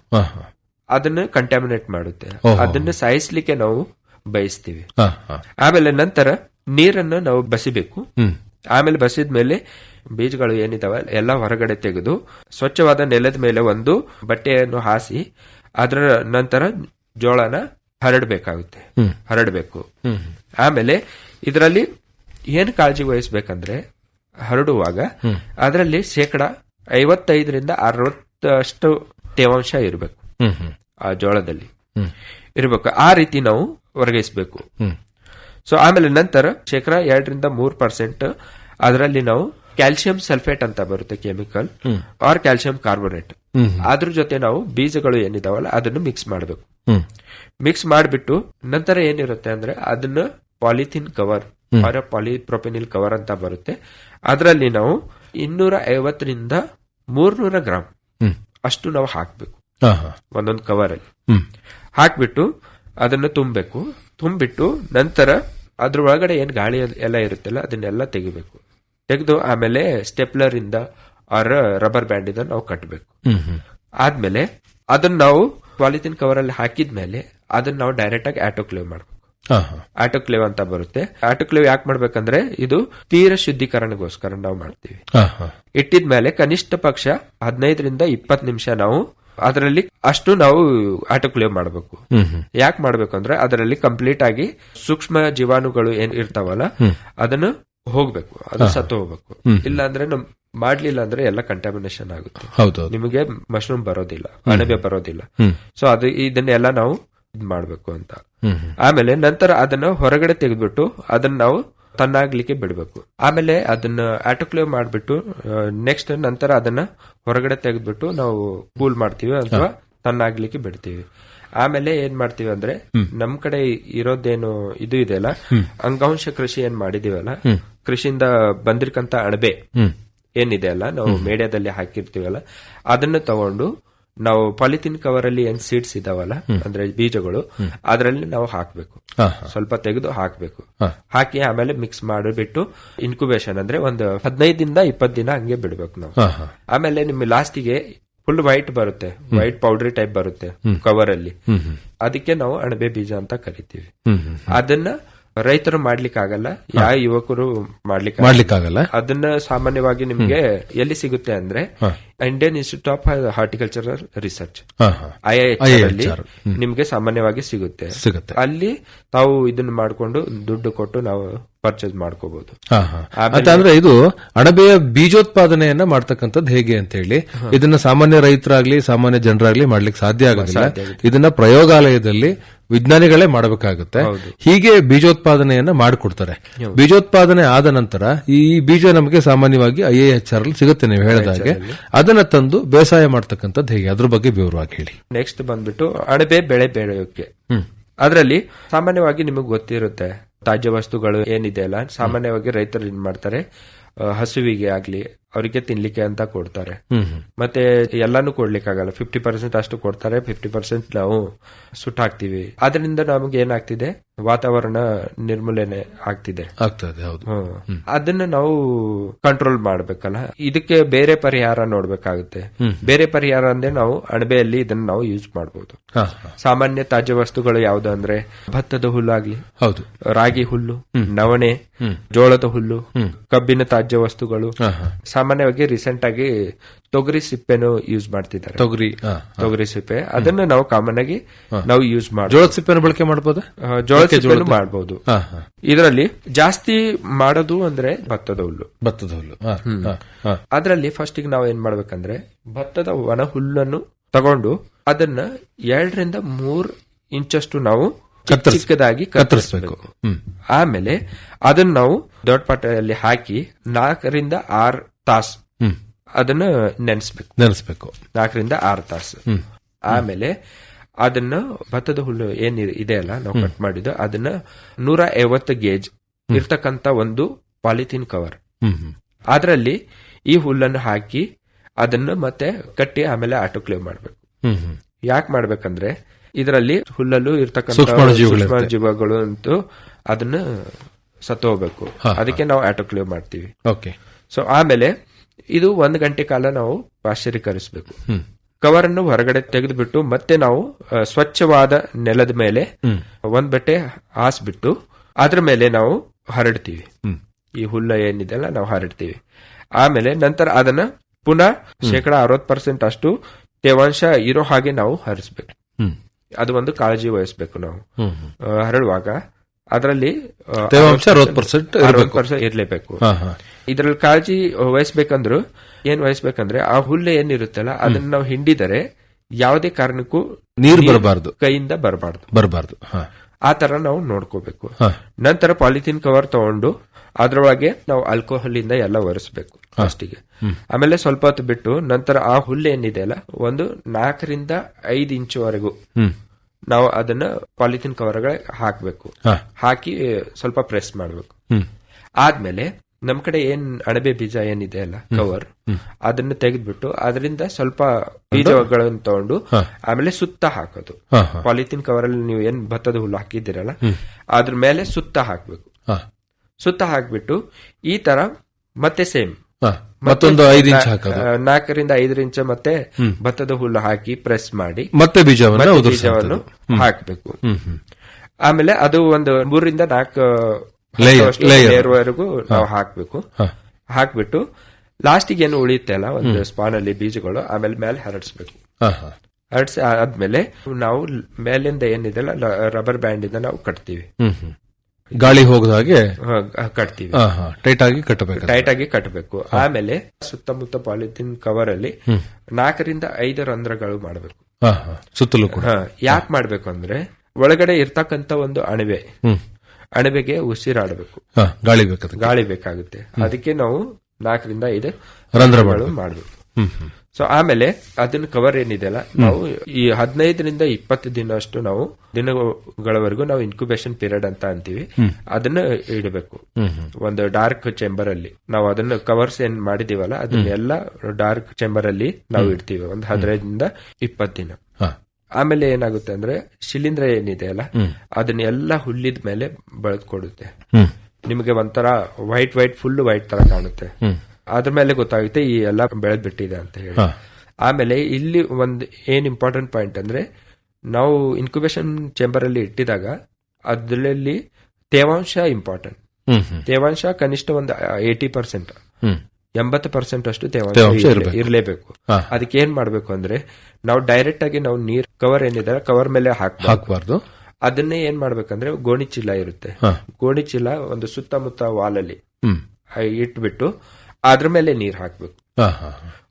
S3: ಅದನ್ನ ಕಂಟ್ಯಾಮಿನೇಟ್ ಮಾಡುತ್ತೆ. ಅದನ್ನ ಸಾಯಿಸ್ಲಿಕ್ಕೆ ನಾವು ಬೇಯಿಸ್ತೀವಿ. ಆಮೇಲೆ ನಂತರ ನೀರನ್ನು ನಾವು ಬಸಿಬೇಕು. ಆಮೇಲೆ ಬಸಿದ ಮೇಲೆ ಬೀಜಗಳು ಏನಿದಾವೆ ಎಲ್ಲ ಹೊರಗಡೆ ತೆಗೆದು ಸ್ವಚ್ಛವಾದ ನೆಲದ ಮೇಲೆ ಒಂದು ಬಟ್ಟೆಯನ್ನು ಹಾಸಿ ಅದರ ನಂತರ ಜೋಳನ ಹರಡಬೇಕಾಗುತ್ತೆ. ಹರಡಬೇಕು. ಆಮೇಲೆ ಇದರಲ್ಲಿ ಏನು ಕಾಳಜಿ ವಹಿಸಬೇಕಂದ್ರೆ ಹರಡುವಾಗ ಅದರಲ್ಲಿ ಶೇಕಡ ಐವತ್ತೈದರಿಂದ ಅರವತ್ತಷ್ಟು ತೇವಾಂಶ ಇರಬೇಕು. ಆ ಜೋಳದಲ್ಲಿ. ಇರಬೇಕು. ಆ ರೀತಿ ನಾವು
S2: ವರ್ಗೈಸಬೇಕು
S3: ಸೊ ಆಮೇಲೆ ನಂತರ ಶೇಕಡ ಎರಡರಿಂದ ಮೂರು ಪರ್ಸೆಂಟ್ ಅದರಲ್ಲಿ ನಾವು ಕ್ಯಾಲ್ಸಿಯಂ ಸಲ್ಫೇಟ್ ಅಂತ ಬರುತ್ತೆ ಕೆಮಿಕಲ್ ಆರ್ ಕ್ಯಾಲ್ಸಿಯಂ ಕಾರ್ಬೋನೇಟ್. ಅದ್ರ ಜೊತೆ ನಾವು ಬೀಜಗಳು ಏನಿದಾವಲ್ಲ ಅದನ್ನು ಮಿಕ್ಸ್ ಮಾಡಬೇಕು. ಮಿಕ್ಸ್ ಮಾಡಿಬಿಟ್ಟು ನಂತರ ಏನಿರುತ್ತೆ ಅಂದ್ರೆ ಅದನ್ನ polythene cover or polypropylene cover ಅಂತ ಬರುತ್ತೆ. ಅದರಲ್ಲಿ ನಾವು ಇನ್ನೂರ ಐವತ್ತರಿಂದ ಮೂರ್ನೂರ ಗ್ರಾಮ್ ಅಷ್ಟು ನಾವು ಹಾಕ್ಬೇಕು. ಒಂದೊಂದು ಕವರ್ ಅಲ್ಲಿ ಹಾಕ್ಬಿಟ್ಟು ಅದನ್ನು ತುಂಬಬೇಕು. ತುಂಬಿಟ್ಟು ನಂತರ ಅದ್ರ ಒಳಗಡೆ ಏನ್ ಗಾಳಿ ಎಲ್ಲ ಇರುತ್ತಲ್ಲ ಅದನ್ನೆಲ್ಲ ತೆಗಿಬೇಕು. ತೆಗೆದು ಆಮೇಲೆ ಸ್ಟೆಪ್ಲರ್ ಇಂದ ಆರ್ ರಬ್ಬರ್ ಬ್ಯಾಂಡ್ ಇಂದ ನಾವು ಕಟ್ಟಬೇಕು ಆದ್ಮೇಲೆ ಅದನ್ನ ನಾವು ಪಾಲಿಥಿನ್ ಕವರ್ ಅಲ್ಲಿ ಹಾಕಿದ್ಮೇಲೆ ಅದನ್ನ ನಾವು ಡೈರೆಕ್ಟ್ ಆಗಿ ಆಟೋಕ್ಲೇವ್ ಮಾಡಬೇಕು. ಆಟೋಕ್ಲೇವ್ ಅಂತ ಬರುತ್ತೆ. ಆಟೋಕ್ಲೇವ್ ಯಾಕೆ ಮಾಡ್ಬೇಕಂದ್ರೆ ಇದು ತೀರ ಶುದ್ಧೀಕರಣಗೋಸ್ಕರ ನಾವು ಮಾಡ್ತೀವಿ. ಇಟ್ಟಿದ್ಮೇಲೆ ಕನಿಷ್ಠ ಪಕ್ಷ ಹದಿನೈದರಿಂದ ಇಪ್ಪತ್ತು ನಿಮಿಷ ನಾವು ಅದರಲ್ಲಿ ಅಷ್ಟು ನಾವು ಆಟೋಕ್ಲೇವ್ ಮಾಡಬೇಕು. ಯಾಕೆ ಮಾಡ್ಬೇಕು ಅಂದ್ರೆ ಅದರಲ್ಲಿ ಕಂಪ್ಲೀಟ್ ಆಗಿ ಸೂಕ್ಷ್ಮ ಜೀವಾಣುಗಳು ಏನ್ ಇರ್ತಾವಲ್ಲ ಅದನ್ನು ಹೋಗ್ಬೇಕು ಅದು ಸತ್ತು ಹೋಗ್ಬೇಕು. ಇಲ್ಲ ಅಂದ್ರೆ ನಮ್ ಮಾಡ್ಲಿಲ್ಲ ಅಂದ್ರೆ ಎಲ್ಲ ಕಂಟಾಮಿನೇಷನ್ ಆಗುತ್ತೆ.
S2: ಹೌದು
S3: ನಿಮಗೆ ಮಶ್ರೂಮ್ ಬರೋದಿಲ್ಲ ಅಣಬೆ ಬರೋದಿಲ್ಲ. ಸೊ ಅದು ಇದನ್ನೆಲ್ಲ ನಾವು ಇದ್ ಮಾಡ್ಬೇಕು ಅಂತ. ಆಮೇಲೆ ನಂತರ ಅದನ್ನ ಹೊರಗಡೆ ತೆಗೆದ್ಬಿಟ್ಟು ಅದನ್ನ ನಾವು ತನ್ನಾಗ್ಲಿಕ್ಕೆ ಬಿಡಬೇಕು. ಆಮೇಲೆ ಅದನ್ನ ಆಟೋಕ್ಲೇವ್ ಮಾಡ್ಬಿಟ್ಟು ನೆಕ್ಸ್ಟ್ ನಂತರ ಅದನ್ನ ಹೊರಗಡೆ ತೆಗೆದ್ಬಿಟ್ಟು ನಾವು ಕೂಲ್ ಮಾಡ್ತೀವಿ ಅಥವಾ ತನ್ನಾಗ್ಲಿಕ್ಕೆ ಬಿಡ್ತೀವಿ. ಆಮೇಲೆ ಏನ್ ಮಾಡ್ತೀವಿ ಅಂದ್ರೆ ನಮ್ ಕಡೆ ಇರೋದೇನು ಇದು ಇದೆಯಲ್ಲ ಅಂಗಾಂಶ ಕೃಷಿ ಏನ್ ಮಾಡಿದೀವಲ್ಲ ಕೃಷಿಯಿಂದ ಬಂದಿರಕಂತ ಅಣಬೆ ಏನಿದೆ ಅಲ್ಲ ನಾವು ಮೇಡಿಯಾದಲ್ಲಿ ಹಾಕಿರ್ತೀವಲ್ಲ ಅದನ್ನ ತಗೊಂಡು ನಾವು ಪಾಲಿಥಿನ್ ಕವರ್ ಅಲ್ಲಿ ಏನ್ ಸೀಡ್ಸ್ ಇದಾವಲ್ಲ ಅಂದ್ರೆ ಬೀಜಗಳು ಅದರಲ್ಲಿ ನಾವು ಹಾಕ್ಬೇಕು. ಸ್ವಲ್ಪ ತೆಗೆದು ಹಾಕ್ಬೇಕು. ಹಾಕಿ ಆಮೇಲೆ ಮಿಕ್ಸ್ ಮಾಡಿಬಿಟ್ಟು ಇನ್ಕ್ಯುಬೇಷನ್ ಅಂದ್ರೆ ಒಂದು ಹದಿನೈದಿಂದ ಇಪ್ಪತ್ತು ದಿನ ಹಂಗೆ ಬಿಡ್ಬೇಕು ನಾವು. ಆಮೇಲೆ ನಿಮ್ ಲಾಸ್ಟಿಗೆ ಫುಲ್ ವೈಟ್ ಬರುತ್ತೆ. ವೈಟ್ ಪೌಡ್ರಿ ಟೈಪ್ ಬರುತ್ತೆ ಕವರ್ ಅಲ್ಲಿ ಅದಕ್ಕೆ ನಾವು ಅಣಬೆ ಬೀಜ ಅಂತ ಕರಿತೀವಿ. ಅದನ್ನ ರೈತರು ಮಾಡ್ಲಿಕ್ಕೆ ಆಗಲ್ಲ ಯಾವ ಯುವಕರು ಮಾಡ್ಲಿಕ್ಕೆ
S2: ಮಾಡ್ಲಿಕ್ಕಾಗಲ್ಲ.
S3: ಅದನ್ನ ಸಾಮಾನ್ಯವಾಗಿ ನಿಮ್ಗೆ ಎಲ್ಲಿ ಸಿಗುತ್ತೆ ಅಂದ್ರೆ Indian Institute of Horticultural Research ಅಲ್ಲಿ
S2: IIHR.
S3: ನಿಮ್ಗೆ ಸಾಮಾನ್ಯವಾಗಿ ಸಿಗುತ್ತೆ.
S2: ಸಿಗುತ್ತೆ.
S3: ಅಲ್ಲಿ ತಾವು ಇದನ್ನ ಮಾಡ್ಕೊಂಡು ದುಡ್ಡು ಕೊಟ್ಟು ನಾವು ಪರ್ಚೇಸ್ ಮಾಡ್ಕೋಬಹುದು
S2: ಅಂದ್ರೆ ಇದು ಅಣಬೆಯ ಬೀಜೋತ್ಪಾದನೆಯನ್ನ ಮಾಡ್ತಕ್ಕಂಥದ್ದು ಹೇಗೆ ಅಂತ ಹೇಳಿ ಇದನ್ನ ಸಾಮಾನ್ಯ ರೈತರಾಗ್ಲಿ ಸಾಮಾನ್ಯ ಜನರಾಗ್ಲಿ ಮಾಡ್ಲಿಕ್ಕೆ ಸಾಧ್ಯ ಆಗೋದಿಲ್ಲ. ಇದನ್ನ ಪ್ರಯೋಗಾಲಯದಲ್ಲಿ ವಿಜ್ಞಾನಿಗಳೇ ಮಾಡಬೇಕಾಗುತ್ತೆ. ಹೀಗೆ ಬೀಜೋತ್ಪಾದನೆಯನ್ನ ಮಾಡಿಕೊಡ್ತಾರೆ. ಬೀಜೋತ್ಪಾದನೆ ಆದ ನಂತರ ಈ ಬೀಜ ನಮಗೆ ಸಾಮಾನ್ಯವಾಗಿ ಐ ಎ ಎಚ್ ಆರ್ ಸಿಗುತ್ತೆ ನೀವು ಹೇಳಿದ ಹಾಗೆ. ಅದನ್ನ ತಂದು ಬೇಸಾಯ ಮಾಡ್ತಕ್ಕಂಥದ್ದು ಹೇಗೆ? ಅದ್ರ ಬಗ್ಗೆ ವಿವರವಾಗಿ ಹೇಳಿ.
S3: ನೆಕ್ಸ್ಟ್ ಬಂದ್ಬಿಟ್ಟು ಅಣಬೆ ಬೆಳೆ ಬೆಳೆಯೋಕೆ. ಅದರಲ್ಲಿ ಸಾಮಾನ್ಯವಾಗಿ ನಿಮಗೆ ಗೊತ್ತಿರುತ್ತೆ ತಾಜ್ಯ ವಸ್ತುಗಳು ಏನಿದೆ ಅಲ್ಲ? ಸಾಮಾನ್ಯವಾಗಿ ರೈತರು ಏನ್ ಮಾಡ್ತಾರೆ? ಹಸುವಿಗೆ ಆಗ್ಲಿ ಅವರಿಗೆ ತಿನ್ಲಿಕ್ಕೆ ಅಂತ ಕೊಡ್ತಾರೆ. ಮತ್ತೆ ಎಲ್ಲಾನು ಕೊಡ್ಲಿಕ್ಕಾಗಲ್ಲ. ಫಿಫ್ಟಿ ಪರ್ಸೆಂಟ್ ಅಷ್ಟು ಕೊಡ್ತಾರೆ ಫಿಫ್ಟಿ ಪರ್ಸೆಂಟ್ ನಾವು ಸುಟ್ಟು ಹಾಕ್ತಿವಿ. ಅದರಿಂದ ನಮಗೆ ಏನಾಗ್ತಿದೆ? ವಾತಾವರಣ ನಿರ್ಮೂಲನೆ ಆಗ್ತಿದೆ.
S2: ಆಗ್ತದೆ ಹೌದು.
S3: ಅದನ್ನ ನಾವು ಕಂಟ್ರೋಲ್ ಮಾಡ್ಬೇಕಲ್ಲ? ಇದಕ್ಕೆ ಬೇರೆ ಪರಿಹಾರ ನೋಡ್ಬೇಕಾಗುತ್ತೆ. ಬೇರೆ ಪರಿಹಾರ ಅಂದ್ರೆ ನಾವು ಅಣಬೆಯಲ್ಲಿ ಇದನ್ನ ನಾವು ಯೂಸ್ ಮಾಡಬಹುದು ಸಾಮಾನ್ಯ ತಾಜ್ಯ ವಸ್ತುಗಳು ಯಾವ್ದು ಅಂದ್ರೆ ಭತ್ತದ ಹುಲ್ಲು ಆಗ್ಲಿ
S2: ಹೌದು.
S3: ರಾಗಿ ಹುಲ್ಲು ನವಣೆ ಜೋಳದ ಹುಲ್ಲು ಕಬ್ಬಿನ ತಾಜ್ಯ ವಸ್ತುಗಳು ಸಾಮಾನ್ಯವಾಗಿ ರೀಸೆಂಟ್ ಆಗಿ ತೊಗರಿ ಸಿಪ್ಪೆನು ಯೂಸ್ ಮಾಡ್ತಿದ್ದಾರೆ.
S2: ತೊಗರಿ
S3: ತೊಗರಿ ಸಿಪ್ಪೆ. ಅದನ್ನ ನಾವು ಕಾಮನ್ ಆಗಿ ನಾವು ಯೂಸ್ ಮಾಡಿ
S2: ಜೋಳದ ಸಿಪ್ಪೆನ ಬಳಕೆ ಮಾಡಬಹುದು
S3: ಜೋಳ ಸಿಪ್ಪೆನು ಮಾಡಬಹುದು ಇದರಲ್ಲಿ ಜಾಸ್ತಿ ಮಾಡೋದು ಅಂದ್ರೆ ಭತ್ತದ ಹುಲ್ಲು.
S2: ಭತ್ತದ ಹುಲ್ಲು.
S3: ಅದರಲ್ಲಿ ಫಸ್ಟ್ ನಾವು ಏನ್ ಮಾಡ್ಬೇಕಂದ್ರೆ ಭತ್ತದ ಒಣ ಹುಲ್ಲನ್ನು ತಗೊಂಡು ಅದನ್ನ ಎರಡರಿಂದ ಮೂರ್ ಇಂಚಷ್ಟು ನಾವು ಚಿಕ್ಕದಾಗಿ
S2: ಕತ್ತರಿಸ್ಬೇಕು.
S3: ಆಮೇಲೆ ಅದನ್ನ ನಾವು ದೊಡ್ಡ ಪಾತ್ರೆಯಲ್ಲಿ ಹಾಕಿ ನಾಲ್ಕರಿಂದ ಆರ್ ತಾಸು. ಅದನ್ನ ನೆನೆಸ್ಬೇಕು.
S2: ನೆನೆಸ್ಬೇಕು.
S3: ನಾಲ್ಕರಿಂದ ಆರು ತಾಸು. ಆಮೇಲೆ ಅದನ್ನ ಭತ್ತದ ಹುಲ್ಲು ಏನ್ ಇದೆ ಅಲ್ಲ ನಾವು ಕಟ್ ಮಾಡಿದ್ದು ಅದನ್ನ ನೂರ ಐವತ್ತು ಗೇಜ್ ಇರ್ತಕ್ಕಂತ ಒಂದು ಪಾಲಿಥಿನ್ ಕವರ್. ಅದರಲ್ಲಿ ಈ ಹುಲ್ಲನ್ನು ಹಾಕಿ ಅದನ್ನ ಮತ್ತೆ ಕಟ್ಟಿ ಆಮೇಲೆ ಆಟೋಕ್ಲೇವ್ ಮಾಡ್ಬೇಕು. ಯಾಕೆ ಮಾಡ್ಬೇಕಂದ್ರೆ ಇದರಲ್ಲಿ ಹುಲ್ಲಲ್ಲೂ ಇರ್ತಕ್ಕಂಥ ಜೀವಗಳು ಅಂತೂ ಅದನ್ನ ಸತ್ತು ಹೋಗ್ಬೇಕು. ಅದಕ್ಕೆ ನಾವು ಆಟೋಕ್ಲೇವ್ ಮಾಡ್ತೀವಿ.
S2: ಓಕೆ.
S3: ಸೊ ಆಮೇಲೆ ಇದು ಒಂದು ಗಂಟೆ ಕಾಲ ನಾವು ಪಾಶ್ಚರೀಕರಿಸಬೇಕು ಕವರ್ ಅನ್ನು ಹೊರಗಡೆ ತೆಗೆದುಬಿಟ್ಟು ಮತ್ತೆ ನಾವು ಸ್ವಚ್ಛವಾದ ನೆಲದ ಮೇಲೆ ಒಂದ್ ಬಟ್ಟೆ ಹಾಸ್ಬಿಟ್ಟು ಅದ್ರ ಮೇಲೆ ನಾವು ಹರಡ್ತೀವಿ. ಈ ಹುಲ್ಲ ಏನಿದೆಲ್ಲ ನಾವು ಹರಡ್ತೀವಿ. ಆಮೇಲೆ ನಂತರ ಅದನ್ನ ಪುನಃ ಶೇಕಡ ಅರವತ್ ಪರ್ಸೆಂಟ್ ಅಷ್ಟು ತೇವಾಂಶ ಇರೋ ಹಾಗೆ ನಾವು ಹರಿಸ್ಬೇಕು. ಅದು ಒಂದು ಕಾಳಜಿ ವಹಿಸ್ಬೇಕು ನಾವು. ಹರಡುವಾಗ ಅದರಲ್ಲಿ ಇರಲೇಬೇಕು
S2: ಇದರಲ್ಲಿ 60% ಇರ್ಬೇಕು.
S3: 60% ಇರ್ಲೇಬೇಕು.
S2: ಹಾ ಹಾ.
S3: ಇದ್ರಲ್ಲಿ ಕಾಳಜಿ ವಹಿಸ್ಬೇಕಂದ್ರು ಏನ್ ವಹಿಸ್ಬೇಕಂದ್ರೆ ಆ ಹುಲ್ಲು ಏನಿರುತ್ತಲ್ಲ ಅದನ್ನ ನಾವು ಹಿಂಡಿದರೆ ಯಾವುದೇ ಕಾರಣಕ್ಕೂ
S2: ನೀರು ಬರಬಾರ್ದು.
S3: ಕೈಯಿಂದ ಬರಬಾರ್ದು.
S2: ಬರಬಾರ್ದು
S3: ಆ ತರ ನಾವು ನೋಡ್ಕೋಬೇಕು. ನಂತರ ಪಾಲಿಥಿನ್ ಕವರ್ ತಗೊಂಡು ಅದ್ರೊಳಗೆ ನಾವು ಆಲ್ಕೋಹಾಲ್ ಇಂದ ಎಲ್ಲ ಒರೆಸ್ಬೇಕು ಫಸ್ಟಿಗೆ. ಆಮೇಲೆ ಸ್ವಲ್ಪ ಹೊತ್ತು ಬಿಟ್ಟು ನಂತರ ಆ ಹುಲ್ಲು ಏನಿದೆ ಅಲ್ಲ ಒಂದು ನಾಲ್ಕರಿಂದ ಐದು ಇಂಚುವರೆಗೂ ನಾವು ಅದನ್ನ ಪಾಲಿಥಿನ್ ಕವರ್ಗಳ ಹಾಕಬೇಕು. ಹಾಕಿ ಸ್ವಲ್ಪ ಪ್ರೆಸ್ ಮಾಡಬೇಕು. ಆದ್ಮೇಲೆ ನಮ್ ಕಡೆ ಏನ್ ಅಣಬೆ ಬೀಜ ಏನಿದೆ ಅಲ್ಲ ಕವರ್ ಅದನ್ನ ತೆಗೆದ್ಬಿಟ್ಟು ಅದರಿಂದ ಸ್ವಲ್ಪ ಬೀಜಗಳನ್ನು ತಗೊಂಡು ಆಮೇಲೆ ಸುತ್ತ ಹಾಕೋದು. ಪಾಲಿಥಿನ್ ಕವರ್ ಅಲ್ಲಿ ನೀವು ಏನ್ ಭತ್ತದ ಹುಲ್ಲು ಹಾಕಿದ್ದೀರಲ್ಲ ಅದ್ರ ಮೇಲೆ ಸುತ್ತ ಹಾಕ್ಬೇಕು. ಸುತ್ತ ಹಾಕ್ಬಿಟ್ಟು ಈ ತರ ಮತ್ತೆ ಸೇಮ್
S2: ಮತ್ತೊಂದು ಐದು ಇಂಚ್
S3: ನಾಲ್ಕರಿಂದ ಐದರ ಇಂಚ ಮತ್ತೆ ಭತ್ತದ ಹುಲ್ಲು ಹಾಕಿ ಪ್ರೆಸ್ ಮಾಡಿ
S2: ಮತ್ತೆ ಬೀಜವನ್ನು
S3: ಬೀಜವನ್ನು ಹಾಕಬೇಕು. ಆಮೇಲೆ ಅದು ಒಂದು ಮೂರರಿಂದ ನಾಲ್ಕು. ಲೇಯರ್ವರೆಗೂ ನಾವು ಹಾಕ್ಬೇಕು. ಹಾಕ್ಬಿಟ್ಟು ಲಾಸ್ಟಿಗೆ ಏನು ಉಳಿಯುತ್ತೆ ಅಲ್ಲ ಒಂದು ಸ್ಪಾನ್ ಅಲ್ಲಿ ಬೀಜಗಳು ಆಮೇಲೆ ಮೇಲೆ ಹರಡಿಸ್ಬೇಕು. ಹರಡಿಸಿ ಆದ್ಮೇಲೆ ನಾವು ಮೇಲಿಂದ ಏನಿದೆ ರಬ್ಬರ್ ಬ್ಯಾಂಡ್ ಇಂದ ನಾವು ಕಟ್ತೀವಿ.
S2: ಗಾಳಿ ಹೋಗದ ಹಾಗೆ
S3: ಕಟ್ತೀವಿ.
S2: ಟೈಟ್ ಆಗಿ ಕಟ್ಟಬೇಕು.
S3: ಟೈಟ್ ಆಗಿ ಕಟ್ಟಬೇಕು. ಆಮೇಲೆ ಸುತ್ತಮುತ್ತ ಪಾಲಿಥಿನ್ ಕವರ್ ಅಲ್ಲಿ ನಾಲ್ಕರಿಂದ ಐದು ರಂಧ್ರಗಳು ಮಾಡಬೇಕು.
S2: ಸುತ್ತಲೂ ಕೂಡ.
S3: ಯಾಕೆ ಮಾಡ್ಬೇಕು ಅಂದ್ರೆ ಒಳಗಡೆ ಇರ್ತಕ್ಕಂತ ಒಂದು ಅಣಬೆ ಅಣಬೆಗೆ ಉಸಿರಾಡಬೇಕು.
S2: ಗಾಳಿ ಬೇಕಾಗುತ್ತೆ
S3: ಗಾಳಿ ಬೇಕಾಗುತ್ತೆ. ಅದಕ್ಕೆ ನಾವು ನಾಲ್ಕರಿಂದ ಐದು ರಂಧ್ರಗಳು ಮಾಡಬೇಕು. ಸೊ ಆಮೇಲೆ ಅದನ್ನ ಕವರ್ ಏನಿದೆಯಲ್ಲ ನಾವು ಈ ಹದಿನೈದರಿಂದ ಇಪ್ಪತ್ತು ದಿನ ಅಷ್ಟು ನಾವು ದಿನಗಳವರೆಗೂ ನಾವು ಇನ್ಕ್ಯುಬೇಷನ್ ಪೀರಿಯಡ್ ಅಂತ ಅಂತೀವಿ. ಅದನ್ನ ಇಡಬೇಕು. ಒಂದು ಡಾರ್ಕ್ ಚೇಂಬರ್ ಅಲ್ಲಿ. ನಾವು ಅದನ್ನ ಕವರ್ಸ್ ಏನ್ ಮಾಡಿದೀವಲ್ಲ ಅದನ್ನೆಲ್ಲ ಡಾರ್ಕ್ ಚೇಂಬರ್ ಅಲ್ಲಿ ನಾವು ಇಡ್ತೀವಿ. ಒಂದು ಹದಿನೈದರಿಂದ ಇಪ್ಪತ್ತು ದಿನ. ಆಮೇಲೆ ಏನಾಗುತ್ತೆ ಅಂದ್ರೆ ಶಿಲೀಂಧ್ರ ಏನಿದೆ ಅಲ್ಲ ಅದನ್ನೆಲ್ಲ ಹುಲ್ಲಿದ ಮೇಲೆ ಬೆಳೆದ್ಕೊಡುತ್ತೆ. ನಿಮಗೆ ಒಂಥರ ವೈಟ್ ವೈಟ್ ಫುಲ್ ವೈಟ್ ತರ ಕಾಣುತ್ತೆ. ಅದ್ರ ಮೇಲೆ ಗೊತ್ತಾಗುತ್ತೆ ಈ ಎಲ್ಲ ಬೆಳೆದ್ ಬಿಟ್ಟಿದೆ ಅಂತ ಹೇಳಿ. ಆಮೇಲೆ ಇಲ್ಲಿ ಒಂದು ಏನ್ ಇಂಪಾರ್ಟೆಂಟ್ ಪಾಯಿಂಟ್ ಅಂದ್ರೆ ನಾವು ಇನ್ಕ್ಯುಬೇಷನ್ ಚೇಂಬರ್ ಅಲ್ಲಿ ಇಟ್ಟಿದಾಗ ಅದರಲ್ಲಿ ತೇವಾಂಶ ಇಂಪಾರ್ಟೆಂಟ್ ತೇವಾಂಶ ಕನಿಷ್ಠ ಒಂದು ಏಟಿ ಪರ್ಸೆಂಟ್ ಎಂಬತ್ತು ಪರ್ಸೆಂಟ್ ಅಷ್ಟು ತೇವಾಂಶ ಇರಲೇಬೇಕು. ಅದಕ್ಕೆ ಏನ್ ಮಾಡ್ಬೇಕು ಅಂದ್ರೆ ನಾವು ಡೈರೆಕ್ಟ್ ಆಗಿ ನಾವು ನೀರ್ ಕವರ್ ಏನಿದೆ ಕವರ್ ಮೇಲೆ ಹಾಕಬಾರ್ದು.
S2: ಹಾಕ್ಬಾರ್ದು.
S3: ಅದನ್ನೇ ಏನ್ ಮಾಡ್ಬೇಕಂದ್ರೆ ಗೋಣಿ ಚೀಲ ಇರುತ್ತೆ. ಗೋಣಿ ಚೀಲ ಒಂದು ಸುತ್ತಮುತ್ತ ವಾಲಲ್ಲಿ ಇಟ್ಬಿಟ್ಟು ಅದ್ರ ಮೇಲೆ ನೀರ್ ಹಾಕ್ಬೇಕು.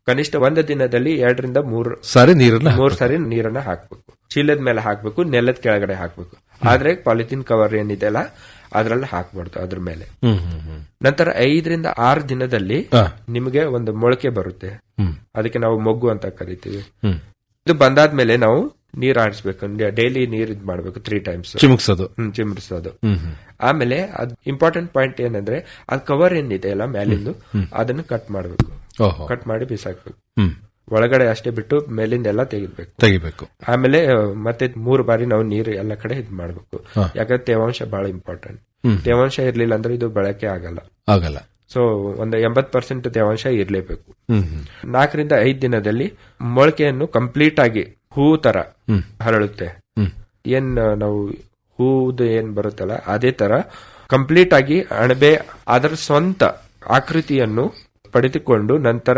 S3: ಕನಿಷ್ಠ ಒಂದು ದಿನದಲ್ಲಿ ಎರಡರಿಂದ ಮೂರು
S2: ಸಾರಿ ನೀರನ್ನ
S3: ಮೂರ್ ಸಾರಿ ನೀರನ್ನ ಹಾಕ್ಬೇಕು. ಚೀಲದ ಮೇಲೆ ಹಾಕ್ಬೇಕು ನೆಲದ ಕೆಳಗಡೆ ಹಾಕ್ಬೇಕು. ಆದ್ರೆ ಪಾಲಿಥಿನ್ ಕವರ್ ಏನಿದೆ ಅಲ್ಲ ಅದ್ರಲ್ಲಿ ಹಾಕ್ಬಾರ್ದು ಅದ್ರ ಮೇಲೆ. ನಂತರ ಐದರಿಂದ ಆರು ದಿನದಲ್ಲಿ. ನಿಮಗೆ ಒಂದು ಮೊಳಕೆ ಬರುತ್ತೆ. ಅದಕ್ಕೆ ನಾವು ಮೊಗ್ಗು ಅಂತ ಕರಿತೀವಿ. ಇದು ಬಂದಾದ್ಮೇಲೆ ನಾವು ನೀರ್ ಆಡಿಸ್ಬೇಕು ಡೈಲಿ ನೀರ್ ಇದ್ ಮಾಡ್ಬೇಕು ತ್ರೀ ಟೈಮ್ಸ್
S2: ಚಿಮುಕ್ಸೋದು.
S3: ಚಿಮರಿಸೋದು. ಆಮೇಲೆ ಅದ್ ಇಂಪಾರ್ಟೆಂಟ್ ಪಾಯಿಂಟ್ ಏನಂದ್ರೆ ಅದ್ ಕವರ್ ಏನಿದೆ ಅಲ್ಲ ಮೇಲಿಂದು ಅದನ್ನ ಕಟ್ ಮಾಡ್ಬೇಕು. ಕಟ್ ಮಾಡಿ ಬಿಸಾಕ್ಬೇಕು. ಒಳಗಡೆ ಅಷ್ಟೇ ಬಿಟ್ಟು ಮೇಲಿಂದ ಎಲ್ಲ ತೆಗಿಬೇಕು.
S2: ತೆಗಿಬೇಕು.
S3: ಆಮೇಲೆ ಮತ್ತೆ ಮೂರು ಬಾರಿ ನಾವು ನೀರು ಎಲ್ಲ ಕಡೆ ಇದ್ ಮಾಡ್ಬೇಕು. ಯಾಕಂದ್ರೆ ತೇವಾಂಶ ಬಹಳ ಇಂಪಾರ್ಟೆಂಟ್. ತೇವಾಂಶ ಇರ್ಲಿಲ್ಲ ಅಂದ್ರೆ ಇದು ಬಳಕೆ ಆಗಲ್ಲ.
S2: ಆಗಲ್ಲ.
S3: ಸೊ ಒಂದು ಎಂಬತ್ ಪರ್ಸೆಂಟ್ ತೇವಾಂಶ ಇರ್ಲೇಬೇಕು. ನಾಲ್ಕರಿಂದ ಐದ್ ದಿನದಲ್ಲಿ ಮೊಳಕೆಯನ್ನು ಕಂಪ್ಲೀಟ್ ಆಗಿ ಹೂ ತರ. ಹರಳುತ್ತೆ. ಏನ್ ನಾವು ಹೂದು ಏನ್ ಬರುತ್ತಲ್ಲ ಅದೇ ತರ ಕಂಪ್ಲೀಟ್ ಆಗಿ ಅಣಬೆ ಅದರ ಸ್ವಂತ ಆಕೃತಿಯನ್ನು ಪಡೆದುಕೊಂಡು ನಂತರ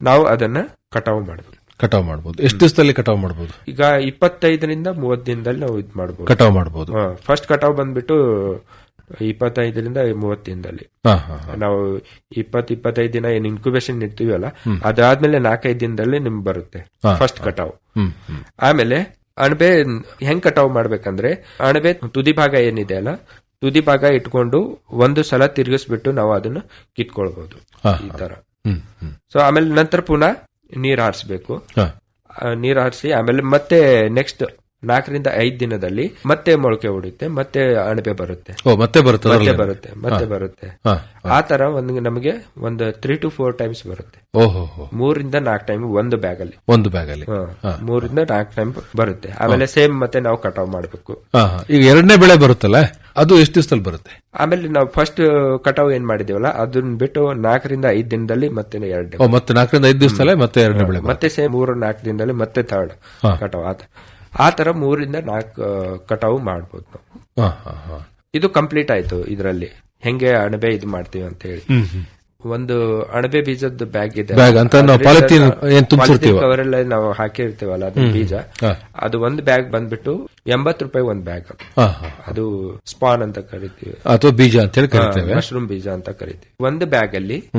S3: ನಾವು ಅದನ್ನ ಕಟಾವು ಮಾಡಬಹುದು
S2: ಕಟಾವು ಮಾಡಬಹುದು ಎಷ್ಟು ದಿವಸದಲ್ಲಿ ಕಟಾವು ಮಾಡಬಹುದು
S3: ಈಗ ಇಪ್ಪತ್ತೈದರಿಂದ ಮೂವತ್ತು ದಿನದಲ್ಲಿ ನಾವು ಇದು ಮಾಡಬಹುದು
S2: ಕಟಾವು ಮಾಡಬಹುದು
S3: ಫಸ್ಟ್ ಕಟಾವು ಬಂದ್ಬಿಟ್ಟು ಇಪ್ಪತ್ತೈದರಿಂದ ಮೂವತ್ತು ದಿನದಲ್ಲಿ
S2: ಹಾ ಹಾ ಹಾ.
S3: ನಾವು ಇಪ್ಪತ್ ಇಪ್ಪತ್ತೈದು ದಿನ ಏನ್ ಇನ್ಕ್ಯುಬೇಷನ್ ಇರ್ತೀವಲ್ಲ ಅದಾದ್ಮೇಲೆ ನಾಲ್ಕೈದು ದಿನದಲ್ಲಿ ನಿಮ್ ಬರುತ್ತೆ ಫಸ್ಟ್ ಕಟಾವ್ ಆಮೇಲೆ ಅಣಬೆ ಹೆಂಗ್ ಕಟಾವ್ ಮಾಡ್ಬೇಕಂದ್ರೆ ಅಣಬೆ ತುದಿ ಭಾಗ ಏನಿದೆ ಅಲ್ಲ ತುದಿ ಭಾಗ ಇಟ್ಕೊಂಡು ಒಂದು ಸಲ ತಿರುಗಿಸ್ಬಿಟ್ಟು ನಾವು ಅದನ್ನ ಕಿತ್ಕೊಳ್ಬಹುದು ಈ ತರ. ಸೊ ಆಮೇಲೆ ನಂತರ ಪುನಃ ನೀರ್ ಹಾರಿಸ್ಬೇಕು. ನೀರ್ ಹಾರಿಸಿ ಆಮೇಲೆ ಮತ್ತೆ ನೆಕ್ಸ್ಟ್ ನಾಲ್ಕರಿಂದ ಐದು ದಿನದಲ್ಲಿ ಮತ್ತೆ ಮೊಳಕೆ ಹೊಡುತ್ತೆ ಮತ್ತೆ ಅಣಬೆ ಬರುತ್ತೆ.
S2: ಮತ್ತೆ ಬರುತ್ತೆ
S3: ಮತ್ತೆ ಬರುತ್ತೆ ಮತ್ತೆ ಬರುತ್ತೆ. ಆ ತರ ಒಂದು ನಮಗೆ ಒಂದು ತ್ರೀ ಟು ಫೋರ್ ಟೈಮ್ಸ್ ಬರುತ್ತೆ. ಮೂರಿಂದ ನಾಲ್ಕು ಟೈಮ್ ಒಂದು ಬ್ಯಾಗ್ ಅಲ್ಲಿ
S2: ಒಂದು ಬ್ಯಾಗ್ ಅಲ್ಲಿ.
S3: ಮೂರಿಂದ ನಾಲ್ಕು ಟೈಮ್ ಬರುತ್ತೆ. ಆಮೇಲೆ ಸೇಮ್ ಮತ್ತೆ ನಾವು ಕಟಾವ್ ಮಾಡಬೇಕು.
S2: ಈಗ ಎರಡನೇ ಬೆಳೆ ಬರುತ್ತಲ್ಲ ಅದು ಎಷ್ಟು ದಿವಸದಲ್ಲಿ ಬರುತ್ತೆ?
S3: ಆಮೇಲೆ ನಾವು ಫಸ್ಟ್ ಕಟಾವ್ ಏನ್ ಮಾಡಿದೀವಲ್ಲ ಅದನ್ನ ಬಿಟ್ಟು ನಾಲ್ಕರಿಂದ ಐದು ದಿನದಲ್ಲಿ ಮತ್ತೆ ಎರಡು
S2: ಮತ್ತೆ ನಾಲ್ಕರಿಂದ ಐದು ದಿವಸದಲ್ಲೇ ಮತ್ತೆ ಎರಡನೇ ಬೆಳೆ
S3: ಮತ್ತೆ ಸೇಮ್ ಮೂರು ನಾಲ್ಕು ದಿನದಲ್ಲಿ ಮತ್ತೆ ಥರ್ಡ್ ಕಟಾವ್ ಆತ ಆ ತರ ಮೂರಿಂದ ನಾಲ್ಕು ಕಟಾವು ಮಾಡಬಹುದು ನಾವು. ಇದು ಕಂಪ್ಲೀಟ್ ಆಯ್ತು ಇದರಲ್ಲಿ. ಹೆಂಗೆ ಅಣಬೆ ಇದು ಮಾಡ್ತೀವಿ ಅಂತ ಹೇಳಿ. ಒಂದು ಅಣಬೆ ಬೀಜದ ಬ್ಯಾಗ್ ಇದೆ. ಕವರ್ ಎಲ್ಲ ನಾವು ಹಾಕಿರ್ತೀವಲ್ಲ ಅದು ಬೀಜ. ಅದು ಒಂದು ಬ್ಯಾಗ್ ಬಂದ್ಬಿಟ್ಟು ಎಂಬತ್ತು ರೂಪಾಯಿ ಒಂದು ಬ್ಯಾಗ್. ಅದು ಸ್ಪಾನ್ ಅಂತ ಕರಿತೀವಿ.
S2: ಅಥವಾ ಬೀಜ ಅಂತ ಹೇಳಿ ಕರಿತೇವೆ.
S3: ಮಶ್ರೂಮ್ ಬೀಜ ಅಂತ ಕರಿತೀವಿ. ಒಂದು ಬ್ಯಾಗ್ ಅಲ್ಲಿ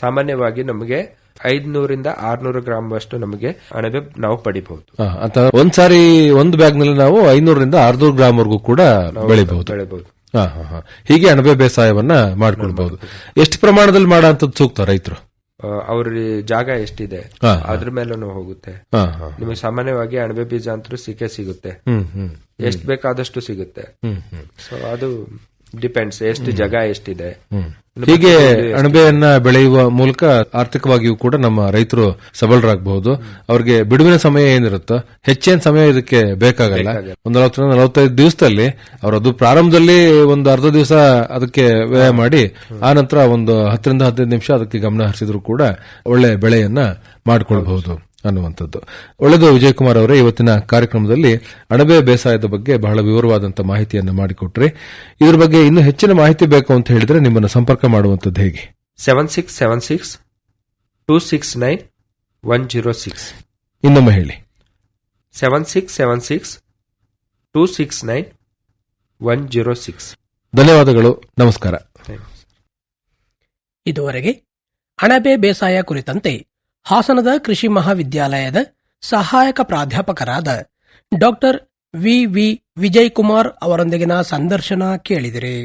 S3: ಸಾಮಾನ್ಯವಾಗಿ ನಮಗೆ ಐದ್ನೂರಿಂದ ಆರ್ನೂರು ಗ್ರಾಮ್ ಅಷ್ಟು ನಮಗೆ ಅಣಬೆ ನಾವು ಪಡಿಬಹುದು.
S2: ಒಂದ್ಸಾರಿ ಒಂದು ಬ್ಯಾಗ್ನಲ್ಲಿ ನಾವು ಐನೂರರಿಂದ ಆರ್ನೂರು ಗ್ರಾಮ್ ವರೆಗೂ ಕೂಡ ಬೆಳಿಬಹುದು.
S3: ಬೆಳಿಬಹುದು.
S2: ಹೀಗೆ ಅಣಬೆ ಬೇಸಾಯವನ್ನ ಮಾಡ್ಕೊಳ್ಬಹುದು. ಎಷ್ಟು ಪ್ರಮಾಣದಲ್ಲಿ ಮಾಡೋಂಥದ್ದು ಸೂಕ್ತ ರೈತರು?
S3: ಅವ್ರ ಜಾಗ ಎಷ್ಟಿದೆ ಅದ್ರ ಮೇಲೂ ಹೋಗುತ್ತೆ. ನಿಮಗೆ ಸಾಮಾನ್ಯವಾಗಿ ಅಣಬೆ ಬೀಜ ಅಂತೂ ಸಿಕ್ಕೇ ಸಿಗುತ್ತೆ. ಎಷ್ಟು ಬೇಕಾದಷ್ಟು ಸಿಗುತ್ತೆ. ಸೊ ಅದು ಡಿಪೆಂಡ್ಸ್ ಎಷ್ಟು ಜಾಗ ಎಷ್ಟಿದೆ.
S2: ಹೀಗೆ ಅಣಬೆಯನ್ನ ಬೆಳೆಯುವ ಮೂಲಕ ಆರ್ಥಿಕವಾಗಿಯೂ ಕೂಡ ನಮ್ಮ ರೈತರು ಸಬಲರಾಗಬಹುದು. ಅವ್ರಿಗೆ ಬಿಡುವಿನ ಸಮಯ ಏನಿರುತ್ತೋ ಹೆಚ್ಚೇನ್ ಸಮಯ ಇದಕ್ಕೆ ಬೇಕಾಗಲ್ಲ. ಒಂದ್ ನಲವತ್ತರಿಂದ ನಲವತ್ತೈದು ದಿವಸದಲ್ಲಿ ಅವರದು ಅದು ಪ್ರಾರಂಭದಲ್ಲಿ ಒಂದು ಅರ್ಧ ದಿವಸ ಅದಕ್ಕೆ ವ್ಯಯ ಮಾಡಿ ಆ ನಂತರ ಒಂದು ಹತ್ತರಿಂದ ಹದಿನೈದು ನಿಮಿಷ ಅದಕ್ಕೆ ಗಮನ ಹರಿಸಿದ್ರು ಕೂಡ ಒಳ್ಳೆ ಬೆಳೆಯನ್ನ ಮಾಡಿಕೊಳ್ಬಹುದು. ಅನ್ನುವಂಥದ್ದು. ಒಳ್ಳೆದು ವಿಜಯಕುಮಾರ್ ಅವರೇ ಇವತ್ತಿನ ಕಾರ್ಯಕ್ರಮದಲ್ಲಿ ಅಣಬೆ ಬೇಸಾಯದ ಬಗ್ಗೆ ಬಹಳ ವಿವರವಾದಂತಹ ಮಾಹಿತಿಯನ್ನು ಮಾಡಿಕೊಟ್ರಿ ಇದರ ಬಗ್ಗೆ ಇನ್ನೂ ಹೆಚ್ಚಿನ ಮಾಹಿತಿ ಬೇಕು ಅಂತ ಹೇಳಿದ್ರೆ ನಿಮ್ಮನ್ನು ಸಂಪರ್ಕ ಮಾಡುವಂತದ್ದು ಹೇಗೆ?
S3: Seven six seven six two six nine one zero six.
S2: ಇನ್ನೊಮ್ಮೆ ಹೇಳಿ.
S3: Seven six seven six two six nine one zero six.
S2: ಧನ್ಯವಾದಗಳು. ನಮಸ್ಕಾರ.
S1: ಇದುವರೆಗೆ ಅಣಬೆ ಬೇಸಾಯ ಕುರಿತಂತೆ ಹಾಸನದ ಕೃಷಿ ಮಹಾವಿದ್ಯಾಲಯದ ಸಹಾಯಕ ಪ್ರಾಧ್ಯಾಪಕರಾದ doctor V V Vijay Kumar ಅವರೊಂದಿಗಿನ ಸಂದರ್ಶನ ಕೇಳಿದಿರಿ.